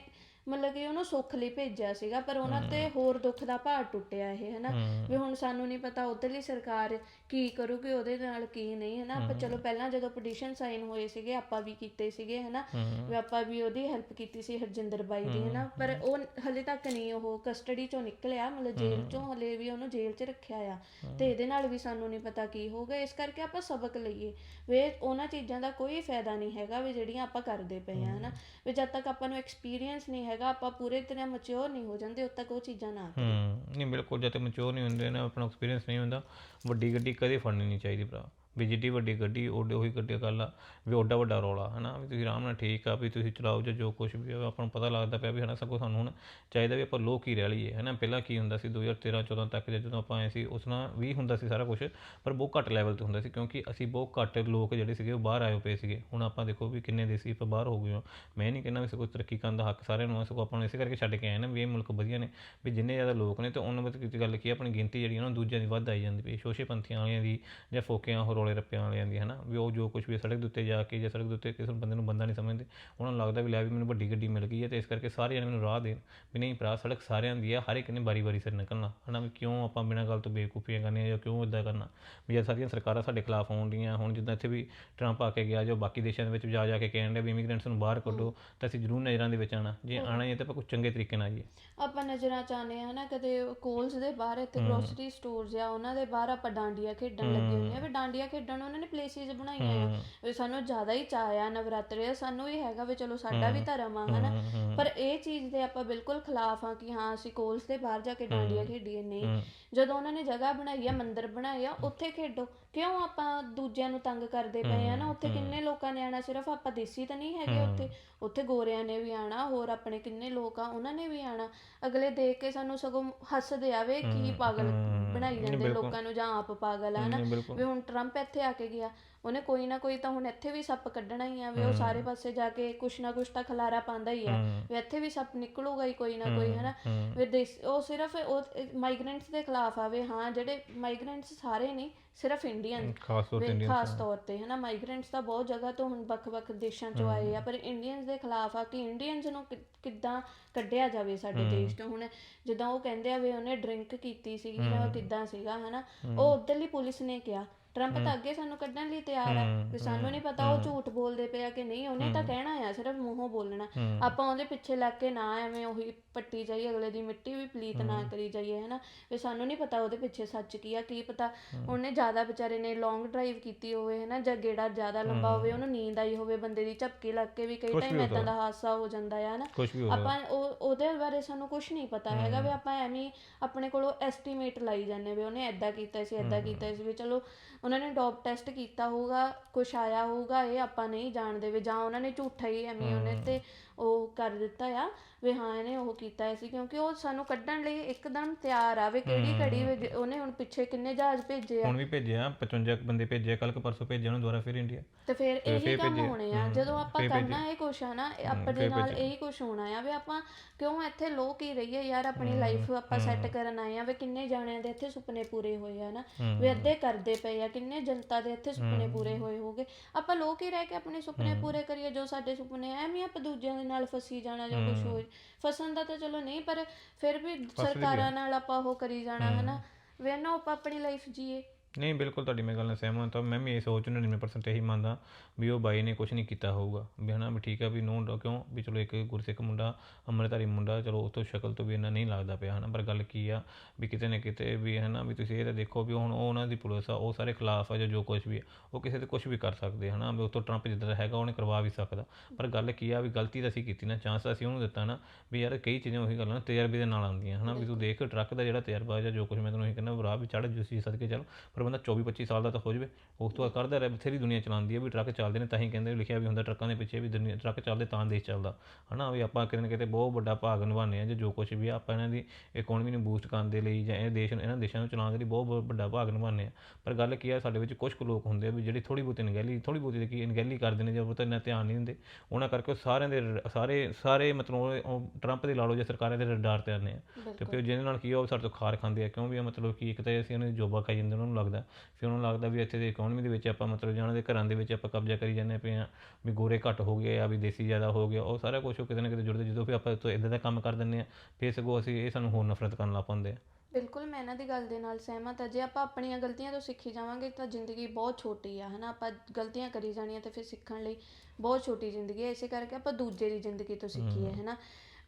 ਮਤਲਬ ਕਿ ਉਹਨੂੰ ਸੁੱਖ ਲਈ ਭੇਜਿਆ ਸੀਗਾ ਪਰ ਉਹਨਾਂ ਤੇ ਹੋਰ ਦੁੱਖ ਦਾ ਭਾਰ ਟੁੱਟਿਆ ਇਹ ਹਨਾ? ਵੀ ਹੁਣ ਸਾਨੂੰ ਨਹੀਂ ਪਤਾ ਉਧਰਲੀ ਸਰਕਾਰ ਕੀ ਕਰੂਗੀ ਉਹਦੇ ਨਾਲ ਕੀ ਨਹੀਂ ਹਨਾ? ਆਪਾਂ ਚਲੋ ਪਹਿਲਾਂ ਜਦੋਂ ਪਟੀਸ਼ਨ ਸਾਈਨ ਹੋਏ ਸੀਗੇ ਆਪਾਂ ਵੀ ਕੀਤੇ ਸੀਗੇ ਹਨਾ? ਵੀ ਆਪਾਂ ਵੀ ਉਹਦੀ ਹੈਲਪ ਕੀਤੀ ਸੀ ਹਰਜਿੰਦਰ ਬਾਈ ਦੀ ਹਨਾ? ਪਰ ਉਹ ਹਲੇ ਤੱਕ ਨਹੀਂ ਉਹ ਕਸਟਡੀ ਚੋਂ ਨਿਕਲਿਆ ਮਤਲਬ ਜੇਲ੍ਹ ਚੋਂ ਹਲੇ ਵੀ ਉਹਨੂੰ ਜੇਲ੍ਹ 'ਚ ਰੱਖਿਆ ਆ। ਤੇ ਇਹਦੇ ਨਾਲ ਵੀ ਸਾਨੂੰ ਨਹੀਂ ਪਤਾ ਕੀ ਹੋਊਗਾ ਇਸ ਕਰਕੇ ਆਪਾਂ ਸਬਕ ਲਈਏ। ਵੀ ਉਹਨਾਂ ਚੀਜ਼ਾਂ ਦਾ ਕੋਈ ਫਾਇਦਾ ਨਹੀਂ ਹੈਗਾ ਵੀ ਜਿਹੜੀਆਂ ਆਪਾਂ ਕਰਦੇ ਪਏ ਆ ਹਨਾ? ਵੀ ਜਦ ਤੱਕ ਆਪਾਂ ਨੂੰ ਐਕਸਪੀਰੀਅੰਸ ਨਹੀਂ ਹੈਗਾ, ਆਪਾਂ ਪੂਰੇ ਤਰ੍ਹਾਂ ਮੈਚੁਰ ਨਹੀਂ ਹੋ ਜਾਂਦੇ, ਉਦ ਤੱਕ ਉਹ ਚੀਜ਼ਾਂ ਨਾ ਹੂੰ, ਨਹੀਂ, ਬਿਲਕੁਲ, ਜਦ ਤੱਕ ਮੈਚੁਰ ਨਹੀਂ ਹੁੰਦੇ ਨਾ, ਆਪਣਾ ਐਕਸਪੀਰੀਅੰਸ ਨਹੀਂ ਹੁੰਦਾ, ਵੱਡੀ ਗੱਡੀ ਕਦੇ ਫੜਨੀ ਨਹੀਂ ਚਾਹੀਦੀ ਭਰਾ। ਵੀ ਜਿੱਡੀ ਵੱਡੀ ਗੱਡੀ ਓਡੇ ਉਹੀ ਗੱਡੀ ਗੱਲ ਆ ਵੀ ਓਡਾ ਵੱਡਾ ਰੌਲਾ ਹਨਾ? ਵੀ ਤੁਸੀਂ ਆਰਾਮ ਨਾਲ ਠੀਕ ਆ ਵੀ ਤੁਸੀਂ ਚਲਾਓ ਜਾਂ ਜੋ ਕੁਝ ਵੀ ਹੋਵੇ ਆਪਾਂ ਨੂੰ ਪਤਾ ਲੱਗਦਾ ਪਿਆ ਵੀ ਹਨਾ ਸਗੋਂ ਸਾਨੂੰ ਹੁਣ ਚਾਹੀਦਾ ਵੀ ਆਪਾਂ ਲੋਕ ਕੀ ਰਹਿ ਲਈਏ ਹਨਾ? ਪਹਿਲਾਂ ਕੀ ਹੁੰਦਾ ਸੀ 2013 14 ਤੱਕ ਜਾਂ ਜਦੋਂ ਆਪਾਂ ਆਏ ਸੀ ਉਸ ਨਾਲ ਵੀ ਹੁੰਦਾ ਸੀ ਸਾਰਾ ਕੁਝ ਪਰ ਬਹੁਤ ਘੱਟ ਲੈਵਲ ਤੇ ਹੁੰਦਾ ਸੀ ਕਿਉਂਕਿ ਅਸੀਂ ਬਹੁਤ ਘੱਟ ਲੋਕ ਜਿਹੜੇ ਸੀਗੇ ਉਹ ਬਾਹਰ ਆਏ ਪਏ ਸੀਗੇ। ਹੁਣ ਆਪਾਂ ਦੇਖੋ ਵੀ ਕਿੰਨੇ ਦੇਸੀ ਆਪਾਂ ਬਾਹਰ ਹੋ ਗਏ ਹਾਂ। ਮੈਂ ਨਹੀਂ ਕਹਿੰਦਾ ਵੀ ਸਗੋਂ ਤਰੱਕੀ ਕਰਨ ਦਾ ਹੱਕ ਸਾਰਿਆਂ ਨੂੰ ਆ ਸਗੋਂ ਆਪਾਂ ਨੂੰ ਇਸੇ ਕਰਕੇ ਛੱਡ ਕੇ ਆਏ ਨਾ ਵੀ ਇਹ ਮੁਲਕ ਵਧੀਆ ਨੇ ਵੀ ਜਿੰਨੇ ਜ਼ਿਆਦਾ ਲੋਕ ਨੇ ਤੇ ਉਹਨਾਂ ਵਿੱਚ ਗੱਲ ਕੀ ਆ, ਆਪਣੀ ਗਿਣਤੀ ਜਿਹੜੀ ਉਹਨਾਂ ਦੂਜਿਆਂ ਦੀ ਵੱਧ ਆਈ ਜਾਂਦੀ ਪਈ ਸ਼ੋਸ਼ੇ ਪੰਥੀਆਂ ਵਾਲਿਆਂ ਦੀ ਜਾਂ ਫੋਕਿਆਂ ਹੋਰ ਰੋਲੇ ਰੱਪਿਆਂ ਵਾਲਿਆਂ ਦੀ ਹਨਾ? ਵੀ ਉਹ ਜੋ ਕੁਝ ਵੀ ਸੜਕ ਦੇ ਉੱਤੇ ਜਾ ਕੇ ਜਾਂ ਸੜਕ ਦੇ ਉੱਤੇ ਕਿਸੇ ਬੰਦੇ ਨੂੰ ਬੰਦਾ ਨਹੀਂ ਸਮਝਦੇ ਉਹਨਾਂ ਨੂੰ ਲੱਗਦਾ ਵੀ ਲੈ ਵੀ ਮੈਨੂੰ ਵੱਡੀ ਗੱਡੀ ਮਿਲ ਗਈ ਹੈ ਤੇ ਇਸ ਕਰਕੇ ਸਾਰੇ ਜਣੇ ਮੈਨੂੰ ਰਾਹ ਦੇਣ ਵੀ ਨਹੀਂ ਭਰਾ ਸੜਕ ਸਾਰਿਆਂ ਦੀ ਆ ਹਰ ਇੱਕ ਨੇ ਵਾਰੀ-ਵਾਰੀ ਸਿਰ ਨਿਕਲਣਾ ਹਨਾ? ਵੀ ਕਿਉਂ ਆਪਾਂ ਬਿਨਾਂ ਗੱਲ ਤੋਂ ਬੇਵਕੂਫੀਆਂ ਕਰਨੀਆਂ ਜਾਂ ਕਿਉਂ ਇਦਾਂ ਕਰਨਾ? ਵੀ ਜਦ ਸਾਰੀਆਂ ਸਰਕਾਰਾਂ ਸਾਡੇ ਖਿਲਾਫ ਹੋਣ ਡੀਆਂ ਹੁਣ ਜਿੱਦਾਂ ਇੱਥੇ ਵੀ ਟਰੰਪ ਆ ਕੇ ਗਿਆ ਜੋ ਬਾਕੀ ਦੇਸ਼ਾਂ ਦੇ ਵਿੱਚ ਜਾ ਜਾ ਕੇ ਕਹਿਣ ਡਿਆ ਵੀ ਇਮੀਗ੍ਰੈਂਟਸ ਨੂੰ ਬਾਹਰ ਕੱਢੋ ਤਾਂ ਅਸੀਂ ਜ਼ਰੂਰ ਨਜ਼ਰਾਂ ਦੇ ਵਿੱਚ ਆਣਾ ਜੇ ਆਣਾ ਹੀ ਹੈ ਤਾਂ ਆਪਾਂ ਕੁਝ ਚੰਗੇ ਤਰੀਕੇ ਨਾਲ ਆਈਏ। ਆਪਾਂ ਨਜ਼ਰਾਂ ਚਾਹਨੇ ਆ ਨਾ ਕਦੇ ਕੋਲਸ ਦੇ ਬਾਹਰ ਇੱਥੇ ਗਰੋਸਰੀ ਸਟੋਰਸ ਆ ਉਹਨਾਂ ਦੇ ਬਾਹਰ ਆਪਾਂ ਡਾਂਡੀਆਂ ਖੇਡਣ ਲੱਗੇ ਹੁੰਦੇ ਆ ਵੀ ਡਾਂਡੀਆਂ ਖੇਡਣ ਉਹਨਾਂ ਨੇ ਪਲੇਸਿਸ ਬਣਾਈਆਂ ਆ। ਵੀ ਸਾਨੂੰ ਜ਼ਿਆਦਾ ਹੀ ਚਾਅ ਆ ਨਵਰਾਤਰੇ ਦਾ। ਸਾਨੂੰ ਵੀ ਹੈਗਾ ਵੀ ਚਲੋ ਸਾਡਾ ਵੀ ਧਰਮ ਆ ਹਨਾ? ਪਰ ਇਹ ਚੀਜ਼ ਦੇ ਆਪਾਂ ਬਿਲਕੁਲ ਖਿਲਾਫ ਆ ਕਿ ਹਾਂ ਅਸੀਂ ਕੋਲਸ ਦੇ ਬਾਹਰ ਜਾ ਕੇ ਡਾਂਡੀਆਂ ਖੇਡੀਏ। ਨਹੀਂ। ਜਦੋਂ ਉਹਨਾਂ ਨੇ ਜਗ੍ਹਾ ਬਣਾਈ ਆ ਮੰਦਿਰ ਬਣਾਏ ਆ ਉੱਥੇ ਖੇਡੋ। ਕਿਉਂ ਆਪਾਂ ਦੂਜਿਆਂ ਨੂੰ ਤੰਗ ਕਰਦੇ ਪਏ ਆ ਨਾ? ਉੱਥੇ ਕਿੰਨੇ ਲੋਕਾਂ ਨੇ ਆਣਾ ਸਿਰਫ ਆਪਾਂ ਦੇਸੀ ਤਾਂ ਨਹੀਂ ਹੈਗੇ ਉੱਥੇ। ਉੱਥੇ ਗੋਰਿਆਂ ਨੇ ਵੀ ਆਣਾ ਹੋਰ ਆਪਣੇ ਕਿੰਨੇ ਲੋਕ ਆ ਉਹਨਾਂ ਨੇ ਵੀ ਆਣਾ ਅਗਲੇ ਦੇਖ ਕੇ ਸਾਨੂੰ ਸਗੋਂ ਹੱਸਦੇ ਆਵੇ ਕੀ ਪਾਗਲ ਬਣਾਈ ਜਾਂਦੇ ਲੋਕਾਂ ਨੂੰ ਜਾਂ ਆਪ ਪਾਗਲ ਆ ਨਾ ਵੀ ਹੁਣ ਟਰੰਪ ਇੱਥੇ ਆ ਕੇ ਗਿਆ। ਉਹਨੇ ਕੋਈ ਨਾ ਕੋਈ ਤਾਂ ਹੁਣ ਇੱਥੇ ਵੀ ਸੱਪ ਕੱਢਣਾ ਹੀ ਆ ਵੀ ਉਹ ਸਾਰੇ ਪਾਸੇ ਜਾ ਕੇ ਕੁਛ ਨਾ ਕੁਛ ਤਾਂ ਖਲਾਰਾ ਪਾਉਂਦਾ ਹੀ ਆ। ਵੀ ਇੱਥੇ ਵੀ ਸੱਪ ਨਿਕਲੂਗਾ ਹੀ ਕੋਈ ਨਾ ਕੋਈ ਹਨਾ? ਵੀ ਉਹ ਸਿਰਫ ਉਹ ਮਾਈਗ੍ਰੈਂਟਸ ਦੇ ਖਿਲਾਫ ਆਵੇ ਹਾਂ ਜਿਹੜੇ ਮਾਈਗ੍ਰੈਂਟਸ ਸਾਰੇ ਨਹੀਂ ਸਿਰਫ ਇੰਡੀਅਨ ਖਾਸ ਤੌਰ ਤੇ ਵੀ ਖਾਸ ਤੌਰ ਤੇ ਹਨਾ? ਮਾਈਗ੍ਰੈਂਟਸ ਤਾਂ ਬਹੁਤ ਜਗ੍ਹਾ ਤੋਂ ਹੁਣ ਵੱਖ-ਵੱਖ ਦੇਸ਼ਾਂ ਚੋਂ ਆਏ ਆ ਪਰ ਇੰਡੀਅਨਸ ਦੇ ਖਿਲਾਫ ਆ ਕਿ ਇੰਡੀਅਨਸ ਨੂੰ ਕਿੱਦਾਂ ਕੱਢਿਆ ਜਾਵੇ ਸਾਡੇ ਦੇਸ਼ ਤੋਂ ਹੁਣ ਜਿੱਦਾਂ ਉਹ ਕਹਿੰਦੇ ਆ ਵੀ ਉਹਨੇ ਡਰਿੰਕ ਕੀਤੀ ਸੀਗੀ ਜਾਂ ਕਿੱਦਾਂ ਸੀਗਾ ਹਨਾ? ਉਹ ਉਧਰਲੀ ਪੁਲਿਸ ਨੇ ਕਿਹਾ ਟਰੰਪ ਤਾਂ ਅੱਗੇ ਸਾਨੂੰ ਕੱਢਣ ਲਈ ਤਿਆਰ ਆ ਵੀ ਸਾਨੂੰ ਨਹੀਂ ਪਤਾ ਉਹ ਝੂਠ ਬੋਲਦੇ ਪਿਆ ਕਿ ਨਹੀਂ ਉਹਨੇ ਤਾਂ ਕਹਿਣਾ ਆ ਸਿਰਫ ਮੂੰਹੋਂ ਬੋਲਣਾ। ਆਪਾਂ ਉਹਦੇ ਪਿੱਛੇ ਲੱਗ ਕੇ ਨਾ ਐਵੇਂ ਉਹੀ ਪੱਟੀ ਜਾਈ ਅਗਲੇ ਦੀ ਮਿੱਟੀ ਵੀ ਪਲੀਤ ਨਾ ਕਰੀ ਜਾਈਏ ਹਨਾ। ਵੀ ਸਾਨੂੰ ਨਹੀਂ ਪਤਾ ਉਹਦੇ ਪਿੱਛੇ ਸੱਚ ਕੀ ਆ ਕੀ ਪਤਾ ਉਹਨੇ ਜ਼ਿਆਦਾ ਵਿਚਾਰੇ ਨੇ ਲੌਂਗ ਡਰਾਈਵ ਕੀਤੀ ਹੋਵੇ ਹਨਾ ਜਾਂ ਗੇੜਾ ਜ਼ਿਆਦਾ ਲੰਬਾ ਹੋਵੇ ਉਹਨੂੰ ਨੀਂਦ ਆਈ ਹੋਵੇ ਬੰਦੇ ਦੀ ਝਪਕੀ ਲੱਗ ਕੇ ਵੀ ਕਈ ਟਾਈਮ ਇਦਾਂ ਦਾ ਹਾਦਸਾ ਹੋ ਜਾਂਦਾ ਆ ਹਨਾ। ਆਪਾਂ ਉਹ ਉਹਦੇ ਬਾਰੇ ਸਾਨੂੰ ਕੁਝ ਨਹੀਂ ਪਤਾ ਹੈਗਾ ਵੀ ਆਪਾਂ ਐਵੇਂ ਆਪਣੇ ਕੋਲੋਂ ਐਸਟੀਮੇਟ ਲਾਈ ਜਾਂਦੇ ਵੀ ਉਹਨੇ ਐਦਾਂ ਕੀਤਾ ਸੀ ਐਦਾਂ ਕੀਤਾ ਸੀ ਵੀ ਚਲੋ ਉਹਨਾਂ ਨੇ ਡੋਪ ਟੈਸਟ ਕੀਤਾ ਹੋਊਗਾ ਕੁਝ ਆਇਆ ਹੋਊਗਾ ਇਹ ਆਪਾਂ ਨਹੀਂ ਜਾਣਦੇ ਵੀ ਜਾਂ ਉਹਨਾਂ ਨੇ ਝੂਠਾ ਹੀ ਐਵੇਂ ਉਹਨੇ ਤੇ ਉਹ ਕਰ ਦਿੱਤਾ ਆ ਵੀ ਹਾਂ ਇਹਨੇ ਉਹ ਕੀਤਾ ਸੀ ਕਿਉਂਕਿ ਉਹ ਸਾਨੂੰ ਕੱਢਣ ਲਈ ਇੱਕਦਮ ਤਿਆਰ ਆ ਵੀ ਕਿਹੜੀ ਘੜੀ ਉਹਨੇ ਹੁਣ ਪਿੱਛੇ ਕਿੰਨੇ ਜਹਾਜ਼ ਭੇਜੇ ਆ? ਹੁਣ ਵੀ ਭੇਜਿਆ 55 ਬੰਦੇ ਭੇਜੇ ਕੱਲ ਪਰਸੋਂ ਭੇਜਿਆ ਉਹਨੂੰ ਦੁਬਾਰਾ ਫਿਰ ਇੰਡੀਆ। ਤੇ ਫਿਰ ਇਹੀ ਕੰਮ ਹੋਣੇ ਆ। ਜਦੋਂ ਆਪਾਂ ਕਰਨਾ ਇਹ ਕੁਛ ਆ ਨਾ ਇਹ ਆਪਣੇ ਨਾਲ ਇਹੀ ਕੁਛ ਹੋਣਾ ਆ ਵੀ ਆਪਾਂ ਕਿਉਂ ਇੱਥੇ ਲੋਕ ਹੀ ਰਹੀਏ ਯਾਰ ਆਪਣੀ ਲਾਈਫ ਆਪਾਂ ਸੈੱਟ ਕਰਨ ਆਏ ਆ ਵੀ ਕਿੰਨੇ ਜਾਣਿਆਂ ਦੇ ਇੱਥੇ ਸੁਪਨੇ ਪੂਰੇ ਹੋਏ ਆ ਨਾ। ਵੀ ਅੱਧੇ ਕਰਦੇ ਪਏ ਆ ਕਿੰਨੇ ਜਨਤਾ ਦੇ ਇੱਥੇ ਸੁਪਨੇ ਪੂਰੇ ਹੋਏ ਹੋਗੇ। ਆਪਾਂ ਲੋਕ ਹੀ ਰਹਿ ਕੇ ਆਪਣੇ ਸੁਪਨੇ ਪੂਰੇ ਕਰੀਏ ਜੋ ਸਾਡੇ ਸੁਪਨੇ ਆ ਐਵੇਂ ਆਪਾਂ ਦੂਜਿਆਂ ਦੇ ਨਾਲ ਫਸੀ ਜਾਣਾ ਜਾਂ ਕੁਝ ਹੋਏ ਫਸਣ ਦਾ ਤਾਂ ਚਲੋ ਨਹੀਂ ਪਰ ਫਿਰ ਵੀ ਸਰਕਾਰਾਂ ਨਾਲ ਆਪਾਂ ਉਹ ਕਰੀ ਜਾਣਾ ਹਨਾ। ਵੀ ਨਾ ਆਪਾਂ ਆਪਣੀ ਲਾਈਫ ਜੀਏ। ਨਹੀਂ ਬਿਲਕੁਲ ਤੁਹਾਡੀ ਮੈਂ ਗੱਲ ਨਾਲ ਸਹਿਮਤ ਹਾਂ। ਮੈਂ ਵੀ ਇਹ ਸੋਚ 99% ਇਹੀ ਮੰਨਦਾ ਵੀ ਉਹ ਬਾਈ ਨੇ ਕੁਝ ਨਹੀਂ ਕੀਤਾ ਹੋਊਗਾ। ਵੀ ਹਨਾ ਵੀ ਠੀਕ ਆ ਵੀ ਨੋ ਕਿਉਂ? ਵੀ ਚਲੋ ਇੱਕ ਗੁਰਸਿੱਖ ਮੁੰਡਾ ਅੰਮ੍ਰਿਤਧਾਰੀ ਮੁੰਡਾ ਚਲੋ ਤੋਂ ਸ਼ਕਲ ਤੋਂ ਵੀ ਇੰਨਾ ਨਹੀਂ ਲੱਗਦਾ ਪਿਆ ਹਨਾ। ਪਰ ਗੱਲ ਕੀ ਆ ਵੀ ਕਿਤੇ ਨਾ ਕਿਤੇ ਵੀ ਹਨਾ ਵੀ ਤੁਸੀਂ ਇਹ ਤਾਂ ਦੇਖੋ ਵੀ ਹੁਣ ਉਹ ਉਹਨਾਂ ਦੀ ਪੁਲਿਸ ਆ ਉਹ ਸਾਰੇ ਖਿਲਾਫ ਆ ਜਾਂ ਜੋ ਕੁਝ ਵੀ ਉਹ ਕਿਸੇ ਤੇ ਕੁਝ ਵੀ ਕਰ ਸਕਦੇ ਹਨਾ। ਵੀ ਉਤੋਂ ਟਰੰਪ ਜਿੱਦਾਂ ਹੈਗਾ ਉਹਨੇ ਕਰਵਾ ਵੀ ਸਕਦਾ। ਪਰ ਗੱਲ ਕੀ ਆ ਵੀ ਗਲਤੀ ਤਾਂ ਅਸੀਂ ਕੀਤੀ ਨਾ ਚਾਂਸ ਅਸੀਂ ਉਹਨੂੰ ਦਿੱਤਾ ਨਾ ਵੀ ਯਾਰ ਕਈ ਚੀਜ਼ਾਂ ਉਹੀ ਗੱਲਾਂ ਤਜਰਬੇ ਦੇ ਨਾਲ ਆਉਂਦੀਆਂ ਹਨਾ। ਵੀ ਤੂੰ ਦੇਖ ਟਰੱਕ ਦਾ ਜਿਹੜਾ ਤਜਰਬਾ ਜਾਂ ਜੋ ਕੁਝ ਮੈਂ ਤੈਨੂੰ ਇਹ ਕਹਿੰਦਾ ਰਾਹ ਵੀ ਚੜ੍ਹ ਜੁਸੀ ਸਦਕੇ ਚੱਲ। ਪਰ ਬੰਦਾ 24 25 ਸਾਲ ਦਾ ਤਾਂ ਹੋ ਜਾਵੇ ਉਸ ਤੋਂ ਬਾਅਦ ਕਰਦਾ ਰਿਹਾ ਬਥੇਰੀ ਦੁਨੀਆ ਚਲਾਉਂਦੀ ਹੈ ਵੀ ਟਰੱਕ ਚੱਲਦੇ ਨੇ ਤਾਂ ਹੀ ਕਹਿੰਦੇ ਲਿਖਿਆ ਵੀ ਹੁੰਦਾ ਟਰੱਕਾਂ ਦੇ ਪਿੱਛੇ ਵੀ ਦੁਨੀਆ ਟਰੱਕ ਚੱਲਦੇ ਤਾਂ ਦੇਸ਼ ਚੱਲਦਾ। ਹਨਾ ਵੀ ਆਪਾਂ ਕਿਤੇ ਨਾ ਕਿਤੇ ਬਹੁਤ ਵੱਡਾ ਭਾਗ ਨਿਭਾਉਂਦੇ ਆ ਜਾਂ ਜੋ ਕੁਝ ਵੀ ਆਪਾਂ ਇਹਨਾਂ ਦੀ ਇਕਨੋਮੀ ਨੂੰ ਬੂਸਟ ਕਰਨ ਦੇ ਲਈ ਜਾਂ ਇਹ ਦੇਸ਼ ਨੂੰ ਇਹਨਾਂ ਦੇਸ਼ਾਂ ਨੂੰ ਚਲਾਉਣ ਦੇ ਲਈ ਬਹੁਤ ਵੱਡਾ ਭਾਗ ਨਿਭਾਉਂਦੇ ਆ। ਪਰ ਗੱਲ ਕੀ ਆ ਸਾਡੇ ਵਿੱਚ ਕੁਝ ਕੁ ਲੋਕ ਹੁੰਦੇ ਆ ਵੀ ਜਿਹੜੀ ਥੋੜੀ ਬਹੁਤੀ ਅਣਗਹਿਲੀ ਥੋੜੀ ਬਹੁਤੀ ਕੀ ਅਣਗਹਿਲੀ ਕਰਦੇ ਨੇ ਜਾਂ ਉਹ ਤਾਂ ਇੰਨਾ ਧਿਆਨ ਨਹੀਂ ਦਿੰਦੇ ਉਹਨਾਂ ਕਰਕੇ ਸਾਰਿਆਂ ਦੇ ਸਾਰੇ ਸਾਰੇ ਮਤਲਬ ਉਹ- ਟਰੰਪ ਦੇ ਲਾ ਲਓ ਜਾਂ ਸਰਕਾਰਾਂ ਦੇ ਰਡਾਰ ਤੇ ਆਉਂਦੇ ਆ। ਤੇ ਫਿਰ ਜਿਹਦੇ ਨਾਲ ਕੀ ਉਹ ਸਾਡੇ ਤੋਂ ਖਾਰ ਖਾਂਦੇ ਆ ਕਿਉਂ ਵੀ ਮਤਲਬ ਕਿ ਇੱਕ ਤਾਂ ਅਸੀਂ ਉਹਨਾਂ ਦੀ ਜੋਬਾ ਖਾਈ ਜਾਂਦੇ ਉਹਨਾਂ ਨੂੰ ਲੱਗਦਾ ਫਿਰ ਉਹਨਾਂ ਨੂੰ ਲੱਗਦਾ ਵੀ ਇੱਥੇ ਦੇ ਇਕਨੋਮੀ ਦੇ ਵਿੱਚ ਆਪਾਂ ਮਤਲਬ ਜਾਂ ਉਹਨਾਂ ਦੇ ਘਰਾਂ ਦੇ ਵਿੱਚ ਆਪਾਂ ਕਬਜ਼ਾ ਕਰੀ ਜਾਂਦੇ ਪਏ ਆ ਵੀ ਗੋਰੇ ਘੱਟ ਹੋ ਗਏ ਆ ਵੀ ਦੇਸੀ ਜ਼ਿਆਦਾ ਹੋ ਗਿਆ ਉਹ ਸਾਰਾ ਕੁਝ ਕਿਤੇ ਨਾ ਕਿਤੇ ਜੁੜਦੇ ਜਦੋਂ ਫਿਰ ਆਪਾਂ ਤੋਂ ਇਦਾਂ ਦਾ ਕੰਮ ਕਰ ਦਿੰਦੇ ਆ ਫਿਰ ਸਗੋਂ ਅਸੀਂ ਇਹ ਸਾਨੂੰ ਹੋਰ ਨਫ਼ਰਤ ਕਰਨ ਲੱਗ ਪੈਂਦੇ ਆ। ਬਿਲਕੁਲ ਮੈਂ ਇਹਨਾਂ ਦੀ ਗੱਲ ਦੇ ਨਾਲ ਸਹਿਮਤ ਹਾਂ। ਜੇ ਆਪਾਂ ਆਪਣੀਆਂ ਗਲਤੀਆਂ ਤੋਂ ਸਿੱਖੀ ਜਾਵਾਂਗੇ ਤਾਂ ਜ਼ਿੰਦਗੀ ਬਹੁਤ ਛੋਟੀ ਆ ਹਨਾ? ਆਪਾਂ ਗਲਤੀਆਂ ਕਰੀ ਜਾਣੀਆਂ ਤੇ ਫਿਰ ਸਿੱਖਣ ਲਈ ਬਹੁਤ ਛੋਟੀ ਜ਼ਿੰਦਗੀ ਹੈ ਇਸੇ ਕਰਕੇ ਆਪਾਂ ਦੂਜੇ ਦੀ ਜ਼ਿੰਦਗੀ ਤੋਂ ਸਿੱਖੀਏ ਹਨਾ?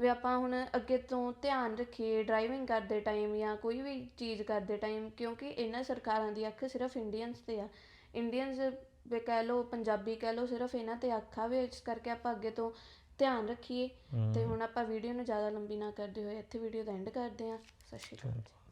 ਵੀ ਆਪਾਂ ਹੁਣ ਅੱਗੇ ਤੋਂ ਧਿਆਨ ਰੱਖੀਏ ਡਰਾਈਵਿੰਗ ਕਰਦੇ ਟਾਈਮ ਜਾਂ ਕੋਈ ਵੀ ਚੀਜ਼ ਕਰਦੇ ਟਾਈਮ ਕਿਉਂਕਿ ਇਹਨਾਂ ਸਰਕਾਰਾਂ ਦੀ ਅੱਖ ਸਿਰਫ ਇੰਡੀਅਨਸ ਤੇ ਆ। ਇੰਡੀਅਨਸ ਵੀ ਕਹਿ ਲਓ ਪੰਜਾਬੀ ਕਹਿ ਲਓ ਸਿਰਫ ਇਹਨਾਂ ਤੇ ਅੱਖ ਆ ਵੀ ਇਸ ਕਰਕੇ ਆਪਾਂ ਅੱਗੇ ਤੋਂ ਧਿਆਨ ਰੱਖੀਏ। ਤੇ ਹੁਣ ਆਪਾਂ ਵੀਡੀਓ ਨੂੰ ਜ਼ਿਆਦਾ ਲੰਬੀ ਨਾ ਕਰਦੇ ਹੋਏ ਇੱਥੇ ਵੀਡੀਓ ਦਾ ਐਂਡ ਕਰਦੇ ਹਾਂ। ਸਤਿ ਸ਼੍ਰੀ ਅਕਾਲ ਜੀ।